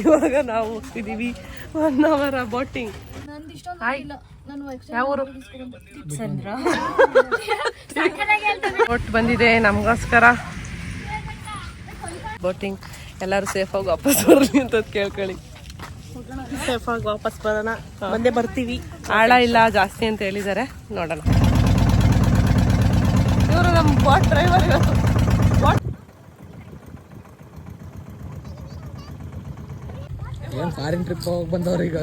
ಇವಾಗ ನಾವು ಹೋಗ್ತಿದೀವಿ ಒನ್ ಅವರ್ ಬೋಟಿಂಗ್ ಬೋಟ್ ಬಂದಿದೆ ನಮಗೋಸ್ಕರ. ಬೋಟಿಂಗ್ ಎಲ್ಲರೂ ಸೇಫಾಗಿ ವಾಪಸ್ ಬರಲಿ ಅಂತ ಕೇಳ್ಕೊಳ್ಳಿ. ಸೇಫ್ ಆಗಿ ವಾಪಸ್ ಬರೋಣ. ಮುಂದೆ ಬರ್ತೀವಿ. ಆಳ ಇಲ್ಲ ಜಾಸ್ತಿ ಅಂತ ಹೇಳಿದ್ದಾರೆ. ನೋಡೋಣ. ಇವರು ನಮ್ಮ ಬಾಟ್ ಡ್ರೈವರ್ ಇವತ್ತು ಏನ್ ಫಾರಿನ್ ಟ್ರಿಪ್ ಹೋಗಿ ಬಂದವ್ರ ಈಗ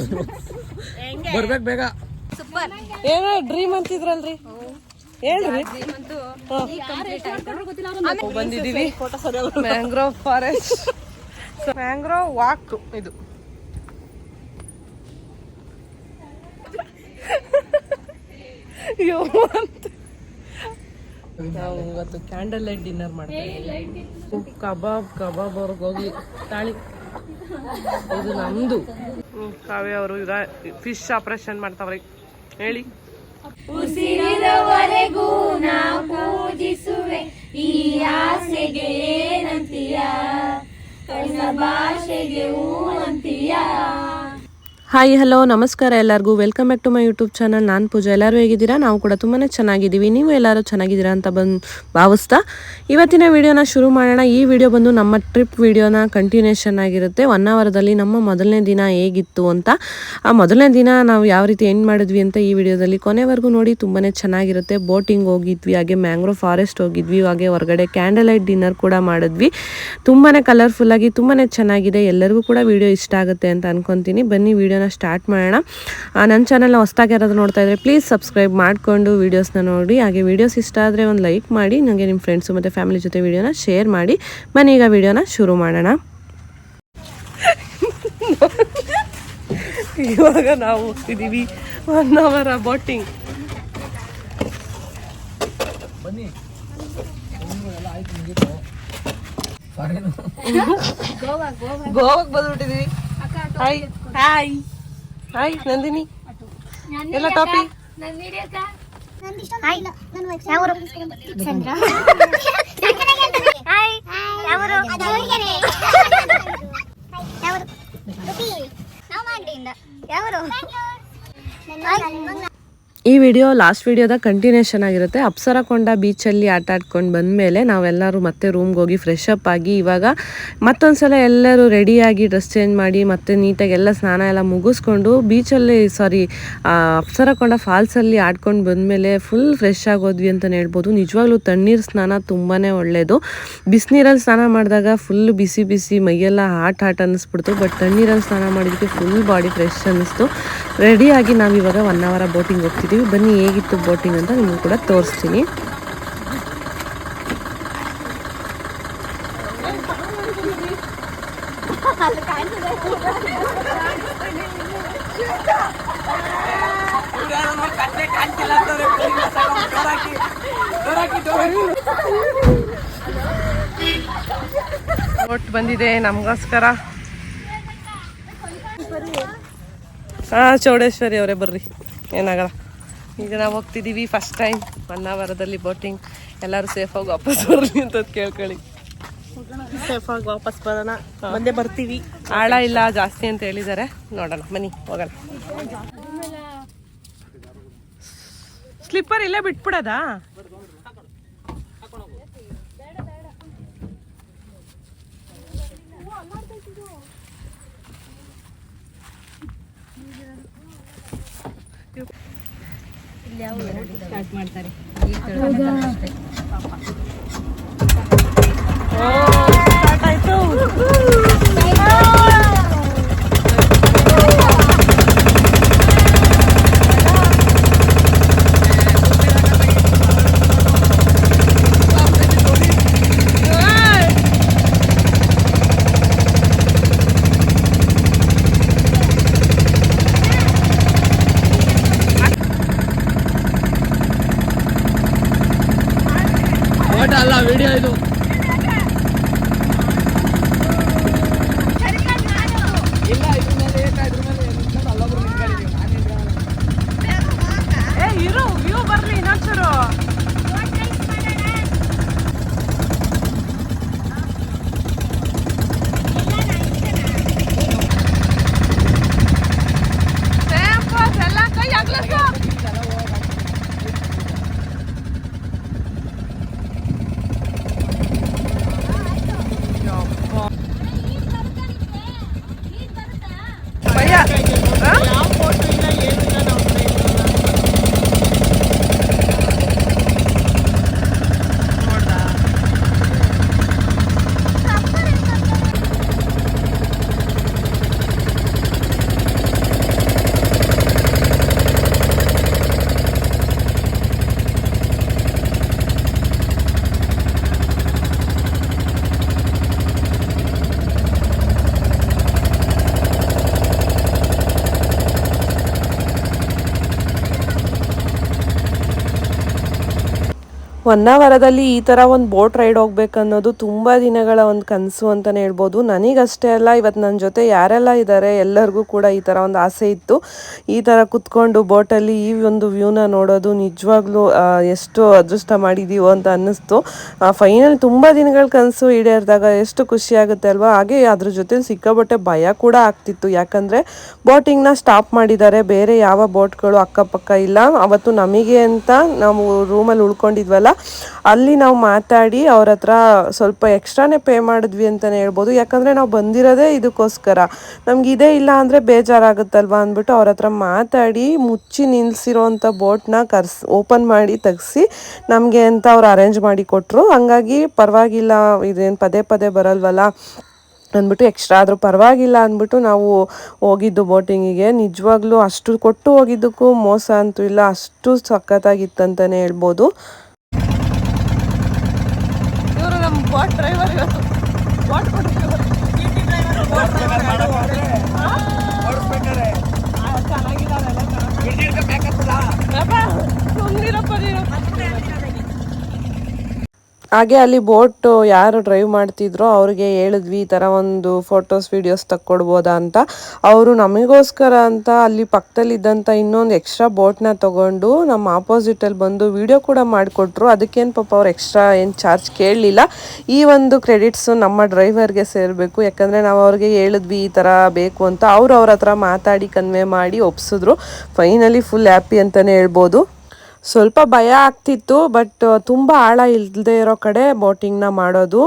ಬರ್ಬೇಕು ಬೇಗ. ಏನೋ ಡ್ರೀಮ್ ಅಂತಿದ್ರಲ್ರಿ? ಹೇಳ್ರಿ. ನಾವು ಬಂದಿದೀವಿ ಮ್ಯಾಂಗ್ರೋವ್ ಫಾರೆಸ್ಟ್ ಮ್ಯಾಂಗ್ರೋವ್ ವಾಕ್ ಇದು. ಅಯ್ಯೋ ಅಂತ. ನಾವು ಇವತ್ತು ಕ್ಯಾಂಡಲ್ ಲೈಟ್ ಡಿನ್ನರ್ ಮಾಡ್ತೀವಿ ಕಬಾಬ್ ಕಬಾಬ್ ಅವ್ರಿಗೆ ಹೋಗಿ ತಾಳಿ. ಇದು ನಮ್ದು. ಕಾವ್ಯ ಅವರು ಈಗ ಫಿಶ್ ಆಪರೇಷನ್ ಮಾಡ್ತಾವ್ರಿ. ಹೇಳಿ. ಉಸಿರಿನವರೆಗೂ ನಾ ಪೂಜಿಸುವೆ. ಈ ಆಸೆಗೆ ಏನಂತೀಯ? ಕಣ್ಣ ಭಾಷೆಗೆ ಹೂ ಅಂತೀಯ ಹಾಯ್ ಹಲೋ ನಮಸ್ಕಾರ ಎಲ್ಲರಿಗೂ. Welcome back to my YouTube channel ನಾನು ಪೂಜಾ. ಎಲ್ಲರೂ ಹೇಗಿದ್ದೀರಾ? ನಾವು ಕೂಡ ತುಂಬಾ ಚೆನ್ನಾಗಿದ್ದೀವಿ. ನೀವು ಎಲ್ಲರೂ ಚೆನ್ನಾಗಿದ್ದೀರಾ ಅಂತ ಬಂದು ಭಾವಿಸ್ತಾ ಇವತ್ತಿನ ವಿಡಿಯೋನ ಶುರು ಮಾಡೋಣ. ಈ ವಿಡಿಯೋ ಬಂದು ನಮ್ಮ ಟ್ರಿಪ್ ವಿಡಿಯೋನ ಕಂಟಿನ್ಯೂಷನ್ ಆಗಿರುತ್ತೆ. ಒನ್ ಅವರ್ದಲ್ಲಿ ನಮ್ಮ ಮೊದಲನೇ ದಿನ ಹೇಗಿತ್ತು ಅಂತ. ಆ ಮೊದಲನೇ ದಿನ ನಾವು ಯಾವ ರೀತಿ ಎಂಡ್ ಮಾಡಿದ್ವಿ ಅಂತ ಈ ವಿಡಿಯೋದಲ್ಲಿ ಕೊನೆವರೆಗೂ ನೋಡಿ. ತುಂಬಾ ಚೆನ್ನಾಗಿರುತ್ತೆ. ಬೋಟಿಂಗ್ ಹೋಗಿದ್ವಿ, ಹಾಗೆ ಮ್ಯಾಂಗ್ರೋ ಫಾರೆಸ್ಟ್ ಹೋಗಿದ್ವಿ, ಹಾಗೆ ಹೊರಗಡೆ ಕ್ಯಾಂಡಲ್ ಲೈಟ್ ಡಿನ್ನರ್ ಕೂಡ ಮಾಡಿದ್ವಿ. ತುಂಬಾ ಕಲರ್ಫುಲ್ಲಾಗಿ ತುಂಬಾ ಚೆನ್ನಾಗಿದೆ. ಎಲ್ಲರಿಗೂ ಕೂಡ ವಿಡಿಯೋ ಇಷ್ಟ ಆಗುತ್ತೆ ಅಂತ ಅನ್ಕೊಂತೀನಿ. ಬನ್ನಿ ವಿಡಿಯೋನ ಸ್ಟಾರ್ಟ್ ಮಾಡೋಣ. ಆ, ನನ್ನ ಚಾನಲ್ನ ಹೊಸ್ದಾಗಿ ಯಾರಾದರೂ ನೋಡ್ತಾ ಇದ್ದರೆ ಪ್ಲೀಸ್ ಸಬ್ಸ್ಕ್ರೈಬ್ ಮಾಡಿಕೊಂಡು ವೀಡಿಯೋಸ್ನ ನೋಡಿ. ಹಾಗೆ ವೀಡಿಯೋಸ್ ಇಷ್ಟ ಆದರೆ ಒಂದು ಲೈಕ್ ಮಾಡಿ ನನಗೆ ನಿಮ್ಮ ಫ್ರೆಂಡ್ಸು ಮತ್ತು ಫ್ಯಾಮಿಲಿ ಜೊತೆ ವಿಡಿಯೋನ ಶೇರ್ ಮಾಡಿ. ಬನ್ನಿ ಈಗ ವೀಡಿಯೋನ ಶುರು ಮಾಡೋಣ. ಇವಾಗ ನಾವು ಹೋಗ್ತಿದ್ದೀವಿ ಒನ್ ಅವರ್ ಬೋಟಿಂಗ್ ಬನ್ನಿ. ಎಲ್ಲ ಆಯ್ತು ಮುಗೀತು ಫಾರಿನ್ ಗೋವಾಕ್ ಬಂದ್ಬಿಟ್ಟಿದೀವಿ ಹಾಯ್ ಹಾಯ್ ಹಾಯ್ ನಂದಿನಿ ಎಲ್ಲ ಟಾಪಿ ಈ ವಿಡಿಯೋ ಲಾಸ್ಟ್ ವಿಡಿಯೋದ ಕಂಟಿನ್ಯೂಷನ್ ಆಗಿರುತ್ತೆ. ಅಪ್ಸರಕೊಂಡ ಬೀಚಲ್ಲಿ ಆಟ ಆಡ್ಕೊಂಡು ಬಂದಮೇಲೆ ನಾವೆಲ್ಲರೂ ಮತ್ತೆ ರೂಮ್ಗೆ ಹೋಗಿ ಫ್ರೆಶ್ ಅಪ್ ಆಗಿ ಇವಾಗ ಮತ್ತೊಂದ್ಸಲ ಎಲ್ಲರೂ ರೆಡಿಯಾಗಿ ಡ್ರೆಸ್ ಚೇಂಜ್ ಮಾಡಿ ಮತ್ತೆ ನೀಟಾಗಿ ಎಲ್ಲ ಸ್ನಾನ ಎಲ್ಲ ಮುಗಿಸ್ಕೊಂಡು ಬೀಚಲ್ಲಿ ಸಾರಿ ಅಪ್ಸರಕೊಂಡ ಫಾಲ್ಸಲ್ಲಿ ಆಡ್ಕೊಂಡು ಬಂದಮೇಲೆ ಫುಲ್ ಫ್ರೆಶ್ ಆಗೋದ್ವಿ ಅಂತಲೇ ಹೇಳ್ಬೋದು. ನಿಜವಾಗ್ಲೂ ತಣ್ಣೀರು ಸ್ನಾನ ತುಂಬಾ ಒಳ್ಳೆಯದು ಬಿಸಿನೀರಲ್ಲಿ ಸ್ನಾನ ಮಾಡಿದಾಗ ಫುಲ್ ಬಿಸಿ ಬಿಸಿ ಮೈಯೆಲ್ಲ ಹಾಟ್ ಹಾಟ್ ಅನ್ನಿಸ್ಬಿಡ್ತು. ಬಟ್ ತಣ್ಣೀರಲ್ಲಿ ಸ್ನಾನ ಮಾಡಿದ್ದಕ್ಕೆ ಫುಲ್ ಬಾಡಿ ಫ್ರೆಶ್ ಅನ್ನಿಸ್ತು. ರೆಡಿಯಾಗಿ ನಾವು ಇವಾಗ ಒನ್ ಅವರ ಬೋಟಿಂಗ್ ಹೋಗ್ತಿದ್ದೀವಿ ಬನ್ನಿ, ಹೇಗಿತ್ತು ಬೋಟಿಂಗ್ ಅಂತ ನಿಮ್ಗೆ ಕೂಡ ತೋರಿಸ್ತೀನಿ. ಬೋಟ್ ಬಂದಿದೆ ನಮಗೋಸ್ಕರ. ಹಾ ಚೌಡೇಶ್ವರಿ ಅವರೇ ಬರ್ರಿ. ಏನಾಗಲ್ಲ. ಈಗ ನಾವು ಹೋಗ್ತಿದ್ದೀವಿ ಫಸ್ಟ್ ಟೈಮ್ ಒನ್ ಅವರದಲ್ಲಿ ಬೋಟಿಂಗ್ ಎಲ್ಲರೂ ಸೇಫಾಗಿ ವಾಪಸ್ ಬರಲಿ ಅಂತ ಕೇಳ್ಕೊಳ್ಳಿ. ಸೇಫಾಗಿ ಆಗಿ ವಾಪಸ್ ಬರೋಣ. ಮುಂದೆ ಬರ್ತೀವಿ. ಆಳ ಇಲ್ಲ ಜಾಸ್ತಿ ಅಂತ ಹೇಳಿದ್ದಾರೆ. ನೋಡೋಣ ಮನಿ ಹೋಗೋಣ. ಸ್ಲಿಪ್ಪರ್ ಇಲ್ಲೇ ಬಿಟ್ಬಿಡೋದಾ? ಸ್ಟಾರ್ಟ್ ಆಯ್ತು ಹೊನ್ನಾವರದಲ್ಲಿ ಈ ಥರ ಒಂದು ಬೋಟ್ ರೈಡ್ ಹೋಗ್ಬೇಕನ್ನೋದು ತುಂಬ ದಿನಗಳ ಒಂದು ಕನಸು ಅಂತಲೇ ಹೇಳ್ಬೋದು. ನನಗಷ್ಟೇ ಅಲ್ಲ ಇವತ್ತು ನನ್ನ ಜೊತೆ ಯಾರೆಲ್ಲ ಇದ್ದಾರೆ ಎಲ್ಲರಿಗೂ ಕೂಡ ಈ ಥರ ಒಂದು ಆಸೆ ಇತ್ತು. ಈ ಥರ ಕುತ್ಕೊಂಡು ಬೋಟಲ್ಲಿ ಈ ಒಂದು ವ್ಯೂನ ನೋಡೋದು ನಿಜವಾಗ್ಲೂ ಎಷ್ಟು ಅದೃಷ್ಟ ಮಾಡಿದೀವೋ ಅಂತ ಅನ್ನಿಸ್ತು. ಫೈನಲ್ ತುಂಬ ದಿನಗಳ ಕನಸು ಈಡೇರಿದಾಗ ಎಷ್ಟು ಖುಷಿ ಆಗುತ್ತೆ ಅಲ್ವಾ? ಹಾಗೆ ಅದ್ರ ಜೊತೆ ಸಿಕ್ಕಾಬಟ್ಟೆ ಭಯ ಕೂಡ ಆಗ್ತಿತ್ತು. ಯಾಕಂದರೆ ಬೋಟಿಂಗ್ನ ಸ್ಟಾಪ್ ಮಾಡಿದ್ದಾರೆ. ಬೇರೆ ಯಾವ ಬೋಟ್ಗಳು ಅಕ್ಕಪಕ್ಕ ಇಲ್ಲ. ಅವತ್ತು ನಮಗೆ ಅಂತ ನಾವು ರೂಮಲ್ಲಿ ಉಳ್ಕೊಂಡಿದ್ವಲ್ಲ ಅಲ್ಲಿ ನಾವು ಮಾತಾಡಿ ಅವ್ರ ಹತ್ರ ಸ್ವಲ್ಪ ಎಕ್ಸ್ಟ್ರಾನೇ ಪೇ ಮಾಡಿದ್ವಿ ಅಂತಲೇ ಹೇಳ್ಬೋದು. ಯಾಕಂದರೆ ನಾವು ಬಂದಿರೋದೇ ಇದಕ್ಕೋಸ್ಕರ. ನಮ್ಗೆ ಇದೇ ಇಲ್ಲ ಅಂದರೆ ಬೇಜಾರಾಗುತ್ತಲ್ವ ಅಂದ್ಬಿಟ್ಟು ಅವ್ರ ಹತ್ರ ಮಾತಾಡಿ ಮುಚ್ಚಿ ನಿಲ್ಲಿಸಿರೋವಂಥ ಬೋಟ್ನ ಕರ್ಸ್, ಓಪನ್ ಮಾಡಿ ತೆಗೆಸಿ ನಮಗೆ ಅಂತ ಅವ್ರು ಅರೇಂಜ್ ಮಾಡಿ ಕೊಟ್ಟರು ಹಂಗಾಗಿ ಪರವಾಗಿಲ್ಲ, ಇದೇನು ಪದೇ ಪದೇ ಬರಲ್ವಲ್ಲ ಅಂದ್ಬಿಟ್ಟು ಎಕ್ಸ್ಟ್ರಾ ಆದರೂ ಪರವಾಗಿಲ್ಲ ಅಂದ್ಬಿಟ್ಟು ನಾವು ಹೋಗಿದ್ದು ಬೋಟಿಂಗಿಗೆ. ನಿಜವಾಗ್ಲೂ ಅಷ್ಟು ಕೊಟ್ಟು ಹೋಗಿದ್ದಕ್ಕೂ ಮೋಸ ಅಂತೂ ಇಲ್ಲ, ಅಷ್ಟು ಸಖತ್ತಾಗಿತ್ತಂತಲೇ ಹೇಳ್ಬೋದು. ಇವರು ನಮ್ಮ ಬಾಟ್ ಡ್ರೈವರ್ ಇವತ್ತು ಬಾಟ್ ಹಾಗೆ ಅಲ್ಲಿ ಬೋಟ್ ಯಾರು ಡ್ರೈವ್ ಮಾಡ್ತಿದ್ರೋ ಅವ್ರಿಗೆ ಹೇಳಿದ್ವಿ, ಈ ಥರ ಒಂದು ಫೋಟೋಸ್, ವೀಡಿಯೋಸ್ ತಕ್ಕೊಡ್ಬೋದಾ ಅಂತ. ಅವರು ನಮಗೋಸ್ಕರ ಅಂತ ಅಲ್ಲಿ ಪಕ್ಕದಲ್ಲಿದ್ದಂಥ ಇನ್ನೊಂದು ಎಕ್ಸ್ಟ್ರಾ ಬೋಟ್ನ ತೊಗೊಂಡು ನಮ್ಮ ಆಪೋಸಿಟಲ್ಲಿ ಬಂದು ವಿಡಿಯೋ ಕೂಡ ಮಾಡಿಕೊಟ್ರು. ಅದಕ್ಕೇನು ಪಾಪ ಅವ್ರು ಎಕ್ಸ್ಟ್ರಾ ಏನು ಚಾರ್ಜ್ ಕೇಳಲಿಲ್ಲ. ಈ ಒಂದು ಕ್ರೆಡಿಟ್ಸು ನಮ್ಮ ಡ್ರೈವರ್ಗೆ ಸೇರಬೇಕು. ಯಾಕಂದರೆ ನಾವು ಅವ್ರಿಗೆ ಹೇಳಿದ್ವಿ, ಈ ಥರ ಬೇಕು ಅಂತ. ಅವರು ಅವ್ರ ಹತ್ರ ಮಾತಾಡಿ ಕನ್ವೆ ಮಾಡಿ ಒಪ್ಸಿದ್ರು. ಫೈನಲಿ ಫುಲ್ ಹ್ಯಾಪಿ ಅಂತಲೇ ಹೇಳ್ಬೋದು. ಸ್ವಲ್ಪ ಭಯ ಆಗ್ತಿತ್ತು, ಬಟ್ ತುಂಬ ಆಳ ಇಲ್ಲದೆ ಇರೋ ಕಡೆ ಬೋಟಿಂಗ್ನ ಮಾಡೋದು.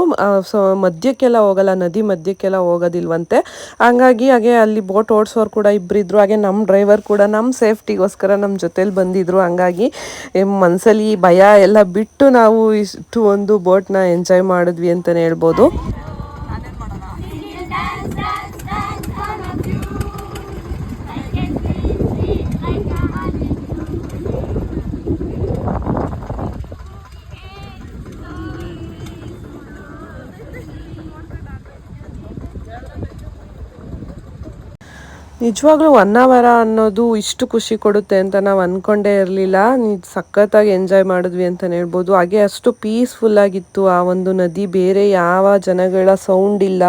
ಸೊ, ಮಧ್ಯಕ್ಕೆಲ್ಲ ಹೋಗಲ್ಲ, ನದಿ ಮಧ್ಯಕ್ಕೆಲ್ಲ ಹೋಗೋದಿಲ್ವಂತೆ. ಹಂಗಾಗಿ ಹಾಗೆ ಅಲ್ಲಿ ಬೋಟ್ ಓಡಿಸೋರು ಕೂಡ ಇಬ್ಬರಿದ್ರು ಹಾಗೆ ನಮ್ಮ ಡ್ರೈವರ್ ಕೂಡ ನಮ್ಮ ಸೇಫ್ಟಿಗೋಸ್ಕರ ನಮ್ಮ ಜೊತೇಲಿ ಬಂದಿದ್ರು. ಹಂಗಾಗಿ ಮನಸ್ಸಲ್ಲಿ ಭಯ ಎಲ್ಲ ಬಿಟ್ಟು ನಾವು ಇಷ್ಟು ಒಂದು ಬೋಟ್ನ ಎಂಜಾಯ್ ಮಾಡಿದ್ವಿ ಅಂತಲೇ ಹೇಳ್ಬೋದು. ನಿಜವಾಗ್ಲೂ ಒನ್ ಅವರ ಅನ್ನೋದು ಇಷ್ಟು ಖುಷಿ ಕೊಡುತ್ತೆ ಅಂತ ನಾವು ಅಂದ್ಕೊಂಡೇ ಇರಲಿಲ್ಲ. ನೀ ಸಖತ್ತಾಗಿ ಎಂಜಾಯ್ ಮಾಡಿದ್ವಿ ಅಂತಲೇ ಹೇಳ್ಬೋದು. ಹಾಗೆ ಅಷ್ಟು ಪೀಸ್ಫುಲ್ ಆಗಿತ್ತು ಆ ಒಂದು ನದಿ. ಬೇರೆ ಯಾವ ಜನಗಳ ಸೌಂಡ್ ಇಲ್ಲ.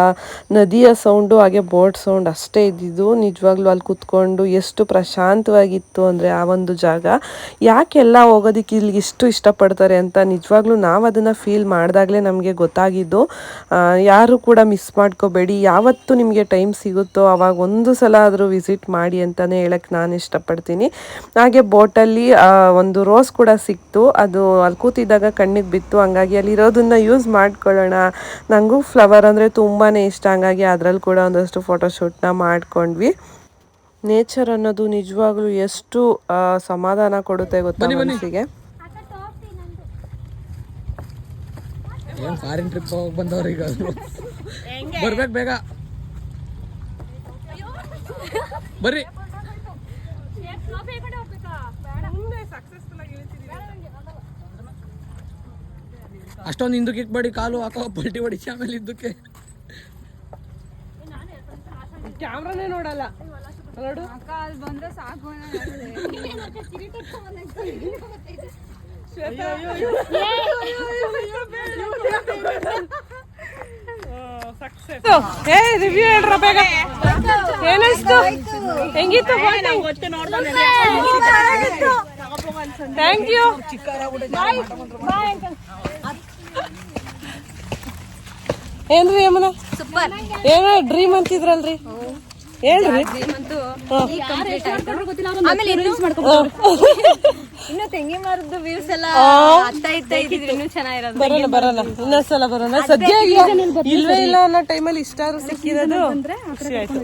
ನದಿಯ ಸೌಂಡು ಹಾಗೆ ಬೋಟ್ ಸೌಂಡ್ ಅಷ್ಟೇ ಇದ್ದಿದ್ದು. ನಿಜವಾಗ್ಲೂ ಅಲ್ಲಿ ಕುತ್ಕೊಂಡು ಎಷ್ಟು ಪ್ರಶಾಂತವಾಗಿತ್ತು ಅಂದರೆ ಆ ಒಂದು ಜಾಗ. ಯಾಕೆಲ್ಲ ಹೋಗೋದಕ್ಕೆ ಇಲ್ಲಿಗೆ ಇಷ್ಟು ಇಷ್ಟಪಡ್ತಾರೆ ಅಂತ ನಿಜವಾಗ್ಲೂ ನಾವು ಅದನ್ನು ಫೀಲ್ ಮಾಡಿದಾಗಲೇ ನಮಗೆ ಗೊತ್ತಾಗಿದ್ದು. ಯಾರು ಕೂಡ ಮಿಸ್ ಮಾಡ್ಕೋಬೇಡಿ. ಯಾವತ್ತು ನಿಮಗೆ ಟೈಮ್ ಸಿಗುತ್ತೋ ಅವಾಗ ಒಂದು ಸಲ ಆದರೂ ವಿಸಿಟ್ ಮಾಡಿ ಅಂತಲೇ ಹೇಳಕ್ಕೆ ನಾನು ಇಷ್ಟಪಡ್ತೀನಿ. ಹಾಗೆ ಬೋಟಲ್ಲಿ ಒಂದು ರೋಸ್ ಕೂಡ ಸಿಕ್ತು. ಅದು ಅಲ್ಲಿ ಕೂತಿದ್ದಾಗ ಕಣ್ಣಿಗೆ ಬಿತ್ತು. ಹಂಗಾಗಿ ಅಲ್ಲಿರೋದನ್ನ ಯೂಸ್ ಮಾಡ್ಕೊಳ್ಳೋಣ. ನನಗೂ ಫ್ಲವರ್ ಅಂದರೆ ತುಂಬಾ ಇಷ್ಟ. ಹಂಗಾಗಿ ಅದರಲ್ಲಿ ಕೂಡ ಒಂದಷ್ಟು ಫೋಟೋಶೂಟ್ನ ಮಾಡ್ಕೊಂಡ್ವಿ. ನೇಚರ್ ಅನ್ನೋದು ನಿಜವಾಗ್ಲೂ ಎಷ್ಟು ಸಮಾಧಾನ ಕೊಡುತ್ತೆ ಗೊತ್ತಾ ಮನಸ್ಸಿಗೆ? ಏನು ಫಾರಿನ್ ಟ್ರಿಪ್ ಹೋಗಿ ಬರ್ಬೇಕು ಬೇಗ. ಬರ್ರಿ. ಅಷ್ಟೊಂದು ಹಿಂದಕ್ಕೆ ಇಟ್ಬಾಡಿ ಕಾಲು ಹಾಕೋ ಪಲ್ಟಿ ಹೊಡಿಸಿ ಆಮೇಲೆ ಇದ್ದಕ್ಕೆ ಕ್ಯಾಮ್ರಾನೇ ನೋಡಲ್ಲ. ಸಾಕು ಏ ರಿವ್ಯೂ ಹೇಳ್ರ ಬೇಗ. ಏನಿಸ್ತು? ಹೆಂಗಿತ್ತು ಥ್ಯಾಂಕ್ ಯು ಏನ್ರಿ ಯಮುನ? ಏನೋ ಡ್ರೀಮ್ ಅಂತಿದ್ರಲ್ರಿ? ಹೇಳ್ರಿ. ಆಮೇಲೆ ಇನ್ನೂ ತೆಂಗಿ ಮರದ್ದು ವ್ಯೂಸ್ ಎಲ್ಲ ಅತ್ತ ಇತ್ತ ಇದ್ದಿದ್ರೆ ಇನ್ನೂ ಚೆನ್ನಾಗಿರೋದು. ಬರಲ್ಲ ಬರಲ್ಲ. ಇನ್ನೊಂದ್ಸಲ ಬರೋಣ. ಸದ್ಯ ಇಲ್ವೇ? ಇಲ್ಲ ಅನ್ನೋ ಟೈಮಲ್ಲಿ ಇಷ್ಟಾದ್ರು ಸಿಕ್ಕಿರೋದು. ಖುಷಿ ಆಯ್ತು.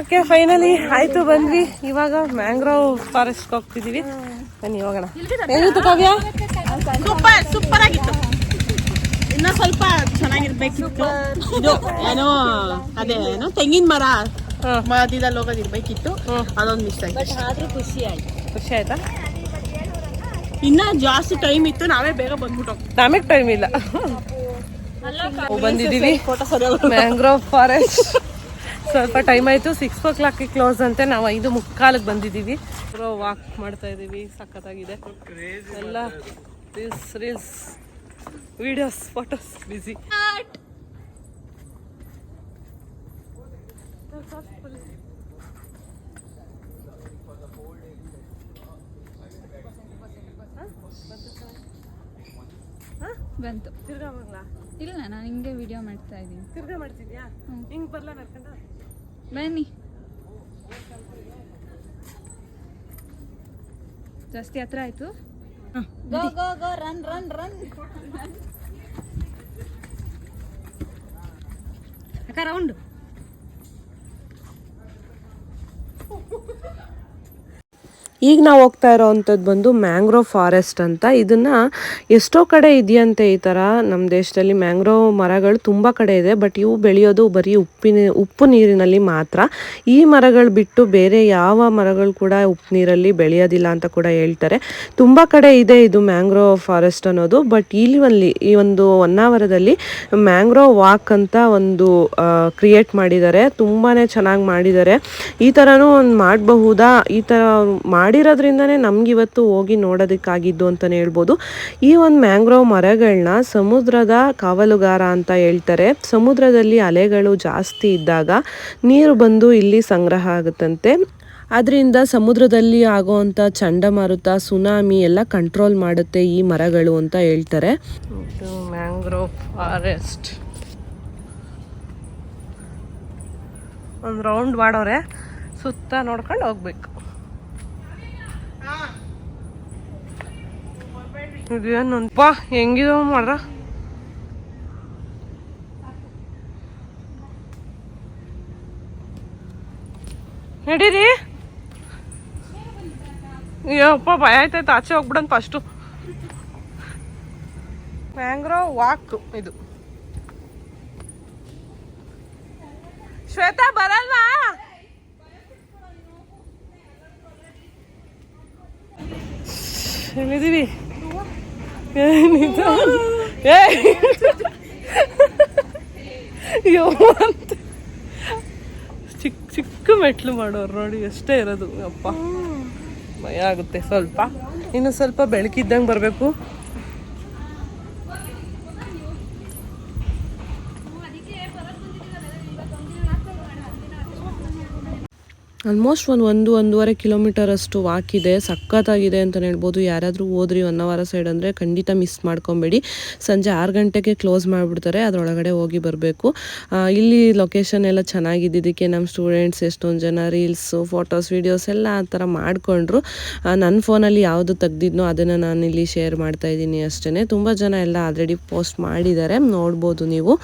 ಓಕೆ ಫೈನಲಿ ಆಯ್ತು ಬಂದ್ವಿ. ಇವಾಗ ಮ್ಯಾಂಗ್ರೋವ್ ಫಾರೆಸ್ಟ್ ಹೋಗ್ತಿದೀವಿ. ಬನ್ನಿ ಹೋಗೋಣ. ಹೇಗಿತ್ತು ಕಾವ್ಯ? ಸೂಪರ್ ಸೂಪರ್ ಆಗಿತ್ತು. ಇನ್ನ ಸ್ವಲ್ಪ ಚೆನ್ನಾಗಿರ್ಬೇಕಿತ್ತು. ಇದು ಏನೋ ಅದೇ ಏನೋ ತೆಂಗಿನ ಮರ ಮಧ್ಯದಲ್ಲಿ ಹೋಗೋದಿರ್ಬೇಕಿತ್ತು. ಅದೊಂದು ಮಿಸ್ ಆಯ್ತು. ಖುಷಿ ಆಯ್ತು. ಖುಷಿ ಆಯ್ತಾ? ಇನ್ನ ಜಾಸ್ತಿ ಟೈಮ್ ಇತ್ತು ನಾವೇ ಬೇಗ ಬಂದ್ಬಿಟ್ಟು ನಮಗ್ ಟೈಮ್ ಇಲ್ಲ. ಬಂದಿದೀವಿ ಮ್ಯಾಂಗ್ರೋವ್ ಫಾರೆಸ್ಟ್ ಸ್ವಲ್ಪ ಟೈಮ್ ಆಯ್ತು. ಸಿಕ್ಸ್ ಓ ಕ್ಲಾಕ್ ಕ್ಲೋಸ್ ಅಂತೆ. ನಾವು ಐದು ಮುಕ್ಕಾಲಿಗೆ ಬಂದಿದ್ದೀವಿ. ವಾಕ್ ಮಾಡ್ತಾ ಇದೀವಿ. ಸಖತ್ತಾಗಿದೆ. ಎಲ್ಲ ದಿಸ್ ರೀಲ್ಸ್ ವಿಡಿಯೋಸ್ ಫೋಟೋಸ್ ಬಿಸಿ ಬಂತು. ತಿರ್ಗಾ ಹೋಗ್ಲಾ? ಇಲ್ಲ ನಾನು ಹಿಂಗೆ ವಿಡಿಯೋ ಮಾಡ್ತಾ ಇದ್ದೀನಿ ತಿರ್ಗಾ ಮಾಡ್ತಿದ್ಯಾ? ಹಿಂಗೆ ಬರ್ಲಾ ನಡ್ಕೊಂಡ? ಬನ್ನಿ. ಜಾಸ್ತಿ ಹತ್ರ ಆಯ್ತು? Go go go run run run. ಅಕ್ಕ ರೌಂಡ್ ಈಗ ನಾವು ಹೋಗ್ತಾ ಇರೋವಂಥದ್ದು ಬಂದು ಮ್ಯಾಂಗ್ರೋ ಫಾರೆಸ್ಟ್ ಅಂತ. ಇದನ್ನು ಎಷ್ಟೋ ಕಡೆ ಇದೆಯಂತೆ ಈ ಥರ ನಮ್ಮ ದೇಶದಲ್ಲಿ ಮ್ಯಾಂಗ್ರೋವ್ ಮರಗಳು ತುಂಬ ಕಡೆ ಇದೆ, ಬಟ್ ಇವು ಬೆಳೆಯೋದು ಬರೀ ಉಪ್ಪಿನ, ಉಪ್ಪು ನೀರಿನಲ್ಲಿ ಮಾತ್ರ. ಈ ಮರಗಳು ಬಿಟ್ಟು ಬೇರೆ ಯಾವ ಮರಗಳು ಕೂಡ ಉಪ್ಪು ನೀರಲ್ಲಿ ಬೆಳೆಯೋದಿಲ್ಲ ಅಂತ ಕೂಡ ಹೇಳ್ತಾರೆ. ತುಂಬ ಕಡೆ ಇದೆ ಇದು ಮ್ಯಾಂಗ್ರೋವ್ ಫಾರೆಸ್ಟ್ ಅನ್ನೋದು, ಬಟ್ ಇಲ್ಲಿ ಈ ಒಂದು ಹೊನ್ನಾವರದಲ್ಲಿ ಮ್ಯಾಂಗ್ರೋವ್ ವಾಕ್ ಅಂತ ಒಂದು ಕ್ರಿಯೇಟ್ ಮಾಡಿದ್ದಾರೆ. ತುಂಬಾ ಚೆನ್ನಾಗಿ ಮಾಡಿದ್ದಾರೆ. ಈ ಥರನೂ ಒಂದು ಮಾಡಬಹುದಾ? ಈ ಥರ ಮಾಡಿರೋದ್ರಿಂದನೇ ನಮ್ಗೆ ಇವತ್ತು ಹೋಗಿ ನೋಡೋದಕ್ಕಾಗಿದ್ದು ಅಂತಲೇ ಹೇಳ್ಬೋದು. ಈ ಒಂದು ಮ್ಯಾಂಗ್ರೋವ್ ಮರಗಳನ್ನ ಸಮುದ್ರದ ಕಾವಲುಗಾರ ಅಂತ ಹೇಳ್ತಾರೆ. ಸಮುದ್ರದಲ್ಲಿ ಅಲೆಗಳು ಜಾಸ್ತಿ ಇದ್ದಾಗ ನೀರು ಬಂದು ಇಲ್ಲಿ ಸಂಗ್ರಹ ಆಗುತ್ತಂತೆ. ಅದರಿಂದ ಸಮುದ್ರದಲ್ಲಿ ಆಗೋವಂಥ ಚಂಡಮಾರುತ, ಸುನಾಮಿ ಎಲ್ಲ ಕಂಟ್ರೋಲ್ ಮಾಡುತ್ತೆ ಈ ಮರಗಳು ಅಂತ ಹೇಳ್ತಾರೆ. Mangrove forest. ಒಂದು ರೌಂಡ್ ಮಾಡೋರೆ. ಸುತ್ತ ನೋಡ್ಕೊಂಡು ಹೋಗ್ಬೇಕು. ಇದೇನು ಹೆಂಗಿದ ಮಾಡ್ರ. ನಡೀರಿ. ಅಯ್ಯಪ್ಪ ಭಯ ಆಯ್ತಾಯ್ತು. ಆಚೆ ಹೋಗ್ಬಿಡನ್ ಫಸ್ಟು ಮ್ಯಾಂಗ್ರೋವ್ ವಾಕ್ ಇದು. ಶ್ವೇತಾ, ಬರಲ್ವಾ? ಎಲ್ಲಿದ್ದೀವಿ ಏನಿದು? ಏ. ಅಂತ. ಚಿಕ್ಕ ಚಿಕ್ಕ ಮೆಟ್ಲು ಮಾಡೋರು ನೋಡಿ, ಎಷ್ಟೇ ಇರೋದು, ಅಪ್ಪ. ಭಯ ಆಗುತ್ತೆ ಸ್ವಲ್ಪ. ಇನ್ನು ಸ್ವಲ್ಪ ಬೆಳಕಿದ್ದಂಗೆ ಬರಬೇಕು. ಆಲ್ಮೋಸ್ಟ್ ಒಂದು ಒಂದು ಒಂದೂವರೆ ಕಿಲೋಮೀಟರ್ ಅಷ್ಟು ವಾಕ್ ಇದೆ ಸಖತ್ತಾಗಿದೆ ಅಂತಲೇ ಹೇಳ್ಬೋದು. ಯಾರಾದರೂ ಹೋದ್ರಿ ಹೊನ್ನವಾರ ಸೈಡ್ ಅಂದರೆ ಖಂಡಿತ ಮಿಸ್ ಮಾಡ್ಕೊಬೇಡಿ. ಸಂಜೆ ಆರು ಗಂಟೆಗೆ ಕ್ಲೋಸ್ ಮಾಡಿಬಿಡ್ತಾರೆ, ಅದರೊಳಗಡೆ ಹೋಗಿ ಬರಬೇಕು. ಇಲ್ಲಿ ಲೊಕೇಶನ್ ಎಲ್ಲ ಚೆನ್ನಾಗಿದ್ದಿದ್ದಕ್ಕೆ ನಮ್ಮ ಸ್ಟೂಡೆಂಟ್ಸ್ ಎಷ್ಟೊಂದು ಜನ ರೀಲ್ಸು ಫೋಟೋಸ್ ವೀಡಿಯೋಸ್ ಎಲ್ಲ ಆ ಥರ ಮಾಡಿಕೊಂಡ್ರು. ನನ್ನ ಫೋನಲ್ಲಿ ಯಾವುದು ತೆಗ್ದಿದ್ನೋ ಅದನ್ನು ನಾನು ಇಲ್ಲಿ ಶೇರ್ ಮಾಡ್ತಾ ಇದ್ದೀನಿ ಅಷ್ಟೇ ತುಂಬ ಜನ ಎಲ್ಲ ಆಲ್ರೆಡಿ ಪೋಸ್ಟ್ ಮಾಡಿದ್ದಾರೆ, ನೋಡ್ಬೋದು ನೀವು.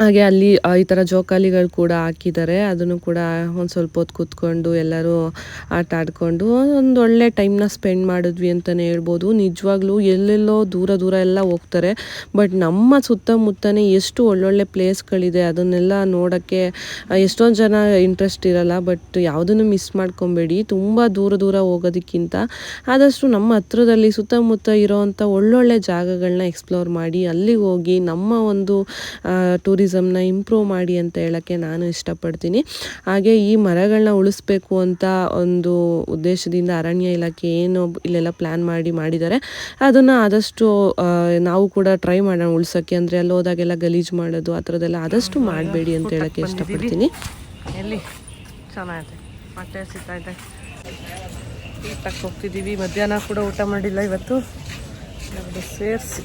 ಹಾಗೆ ಅಲ್ಲಿ ಈ ಥರ ಜೋಕಾಲಿಗಳು ಕೂಡ ಹಾಕಿದ್ದಾರೆ. ಅದನ್ನು ಕೂಡ ಒಂದು ಸ್ವಲ್ಪ ಹೊತ್ತು ಕೂತ್ಕೊಂಡು ಎಲ್ಲರೂ ಆಟ ಆಡಿಕೊಂಡು ಒಂದು ಒಳ್ಳೆ ಟೈಮ್ನ ಸ್ಪೆಂಡ್ ಮಾಡಿದ್ವಿ ಅಂತಲೇ ಹೇಳ್ಬೋದು. ನಿಜವಾಗ್ಲೂ ಎಲ್ಲೆಲ್ಲೋ ದೂರ ದೂರ ಎಲ್ಲ ಹೋಗ್ತಾರೆ. ಬಟ್ ನಮ್ಮ ಸುತ್ತಮುತ್ತನೇ ಎಷ್ಟು ಒಳ್ಳೊಳ್ಳೆ ಪ್ಲೇಸ್ಗಳಿದೆ ಅದನ್ನೆಲ್ಲ ನೋಡೋಕ್ಕೆ ಎಷ್ಟೊಂದು ಜನ ಇಂಟ್ರೆಸ್ಟ್ ಇರಲ್ಲ. ಬಟ್ ಯಾವುದನ್ನು ಮಿಸ್ ಮಾಡ್ಕೊಬೇಡಿ. ತುಂಬ ದೂರ ದೂರ ಹೋಗೋದಕ್ಕಿಂತ ಆದಷ್ಟು ನಮ್ಮ ಹತ್ರದಲ್ಲಿ ಸುತ್ತಮುತ್ತ ಇರೋವಂಥ ಒಳ್ಳೊಳ್ಳೆ ಜಾಗಗಳನ್ನ ಎಕ್ಸ್ಪ್ಲೋರ್ ಮಾಡಿ ಅಲ್ಲಿಗೆ ಹೋಗಿ ನಮ್ಮ ಒಂದು ಟೂರಿಸಮ್ನ ಇಂಪ್ರೂವ್ ಮಾಡಿ ಅಂತ ಹೇಳೋಕ್ಕೆ ನಾನು ಇಷ್ಟಪಡ್ತೀನಿ. ಹಾಗೆ ಈ ಮರಗಳನ್ನ ಉಳಿಸ್ಬೇಕು ಅಂತ ಒಂದು ಉದ್ದೇಶದಿಂದ ಅರಣ್ಯ ಇಲಾಖೆ ಏನು ಇಲ್ಲೆಲ್ಲ ಪ್ಲ್ಯಾನ್ ಮಾಡಿ ಮಾಡಿದ್ದಾರೆ. ಅದನ್ನು ಆದಷ್ಟು ನಾವು ಕೂಡ ಟ್ರೈ ಮಾಡೋಣ ಉಳ್ಸೋಕ್ಕೆ. ಅಂದರೆ ಅಲ್ಲಿ ಹೋದಾಗೆಲ್ಲ ಗಲೀಜು ಮಾಡೋದು ಆ ಥರದ್ದೆಲ್ಲ ಆದಷ್ಟು ಮಾಡಬೇಡಿ ಅಂತ ಹೇಳೋಕ್ಕೆ ಇಷ್ಟಪಡ್ತೀನಿ. ಎಲ್ಲಿ? ಚೆನ್ನಾಗಿದೆ ಮತ್ತೆ ಸಿಗ್ತಾ ಇದೆ. ಊಟಕ್ಕೆ ಹೋಗ್ತಿದ್ದೀವಿ. ಮಧ್ಯಾಹ್ನ ಕೂಡ ಊಟ ಮಾಡಿಲ್ಲ ಇವತ್ತು. ಸೇರಿಸಿ.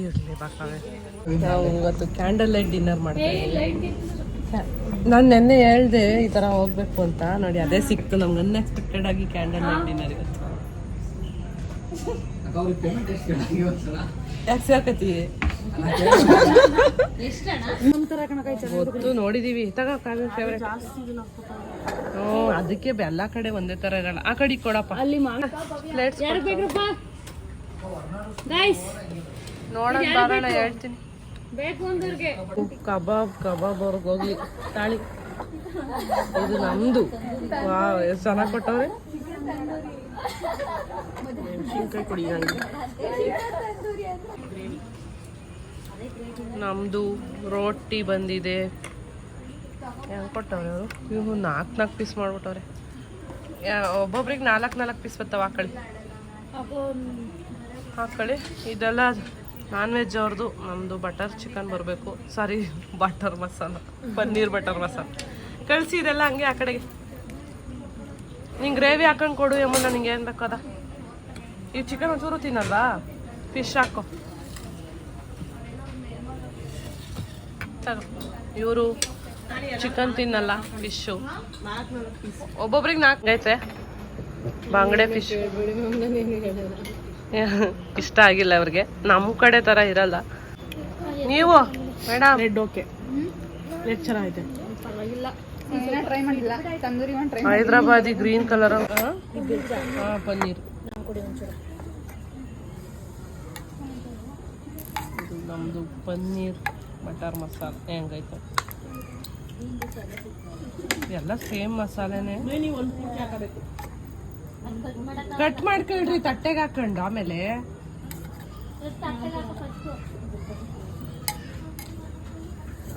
ಇರಲಿ ಬಾಕಾವೆ ನಾವು ಇವತ್ತು ಕ್ಯಾಂಡಲ್ ಲೈಟ್ ಡಿನ್ನರ್ ಮಾಡ್ತೀವಿ ನಾನು ನೆನ್ನೆ ಹೇಳ್ದೆ ಈ ಥರ ಹೋಗ್ಬೇಕು ಅಂತ. ನೋಡಿ ಅದೇ ಸಿಕ್ತು ನಮ್ಗೆ ಅನ್ಎಕ್ಸ್ಪೆಕ್ಟೆಡ್ ಆಗಿ ಕ್ಯಾಂಡಲ್ ಲೈಟ್ ಡಿನ್ನರ್ ಇವತ್ತು. ಯಾಕೆ ಸಾಕತ್ತೀವಿ ಗೊತ್ತು ನೋಡಿದೀವಿ. ತಗೋ ಕಾವ್ಯ ಫೇವ್ರೆಟ್ ಹ್ಞೂ ಅದಕ್ಕೆ ಎಲ್ಲ ಕಡೆ ಒಂದೇ ತರ ಇರಲ್ಲ. ಆ ಕಡೆ ಕೊಡಪ್ಪ. ಅಲ್ಲಿ ಪ್ಲೇಟ್ಸ್ ನೋಡೋಣ ಬರೋಣ ಹೇಳ್ತೀನಿ. ಕಬಾಬ್ ಕಬಾಬ್ ಅವ್ರಿಗೆ ಹೋಗ್ಲಿ. ತಾಳಿ. ಇದು ನಮ್ದು. ವಾ ಎಷ್ಟು ಚೆನ್ನಾಗಿ ಕೊಟ್ಟವ್ರೆ. ಮೆಣಸಿನ್ಕಾಯಿ ಕುಡಿ ನಮ್ದು ರೋಟಿ ಬಂದಿದೆ. ಹೆಂಗೆ ಕೊಟ್ಟವ್ರೆ ಅವರು? ಇವು ನಾಲ್ಕು ನಾಲ್ಕು ಪೀಸ್ ಮಾಡ್ಬಿಟ್ಟವ್ರೆ. ಒಬ್ಬೊಬ್ರಿಗೆ ನಾಲ್ಕು ನಾಲ್ಕು ಪೀಸ್ ಬರ್ತಾವೆ ಹಾಕೊಳ್ಳಿ ಹಾಕೊಳ್ಳಿ ಇದೆಲ್ಲ ನಾನ್ ವೆಜ್ ಅವ್ರದ್ದು ನಮ್ಮದು ಬಟರ್ ಚಿಕನ್ ಬರಬೇಕು. Sorry butter masala paneer butter masala ಕಳಿಸಿ ಇದೆಲ್ಲ ಹಂಗೆ ಆ ಕಡೆಗೆ. ನಿಂಗೆ ಗ್ರೇವಿ ಹಾಕೊಂಡು ಕೊಡು ಯಮುನ, ನಿಂಗೆ ಏನು ಬೇಕದ ಈ ಚಿಕನ್ ಒಂಚೂರು ತಿನ್ನಲ್ಲ? ಫಿಶ್ ಹಾಕೋ. ಇವರು ಚಿಕನ್ ತಿನ್ನಲ್ಲ ಫಿಶ್ಶು ಒಬ್ಬೊಬ್ರಿಗೆ ಐತೆ ಬಾಂಗ್ಡೆ ಫಿಶ್ ಇಷ್ಟ ಆಗಿಲ್ಲ ಅವ್ರಿಗೆ. ನಮ್ಮ ಕಡೆ ತರ ಇರಲ್ಲ. ನೀವು? ಮೇಡಮ್ ರೆಡ್ ಓಕೆ ರೆಡ್ ಚೆನ್ನಾಗೈತೆ ಟ್ರೈ ಮಾಡಿಲ್ಲ ತಂದೂರಿ ಒಂದು try Hyderabadi green colour paneer. ನಮ್ದು ಪನ್ನೀರ್ ಬಟರ್ ಮಸಾಲ. ಹೆಂಗೈತೆ ಎಲ್ಲ ಸೇಮ್ ಮಸಾಲೆನೆ ನೀವು ಒಂದು ಪೂರ್ತಿ ಹಾಕಬೇಕು ಕಟ್ ಮಾಡ್ಕೊಳ್ರಿ ತಟ್ಟೆಗೆ ಹಾಕೊಂಡು ಆಮೇಲೆ.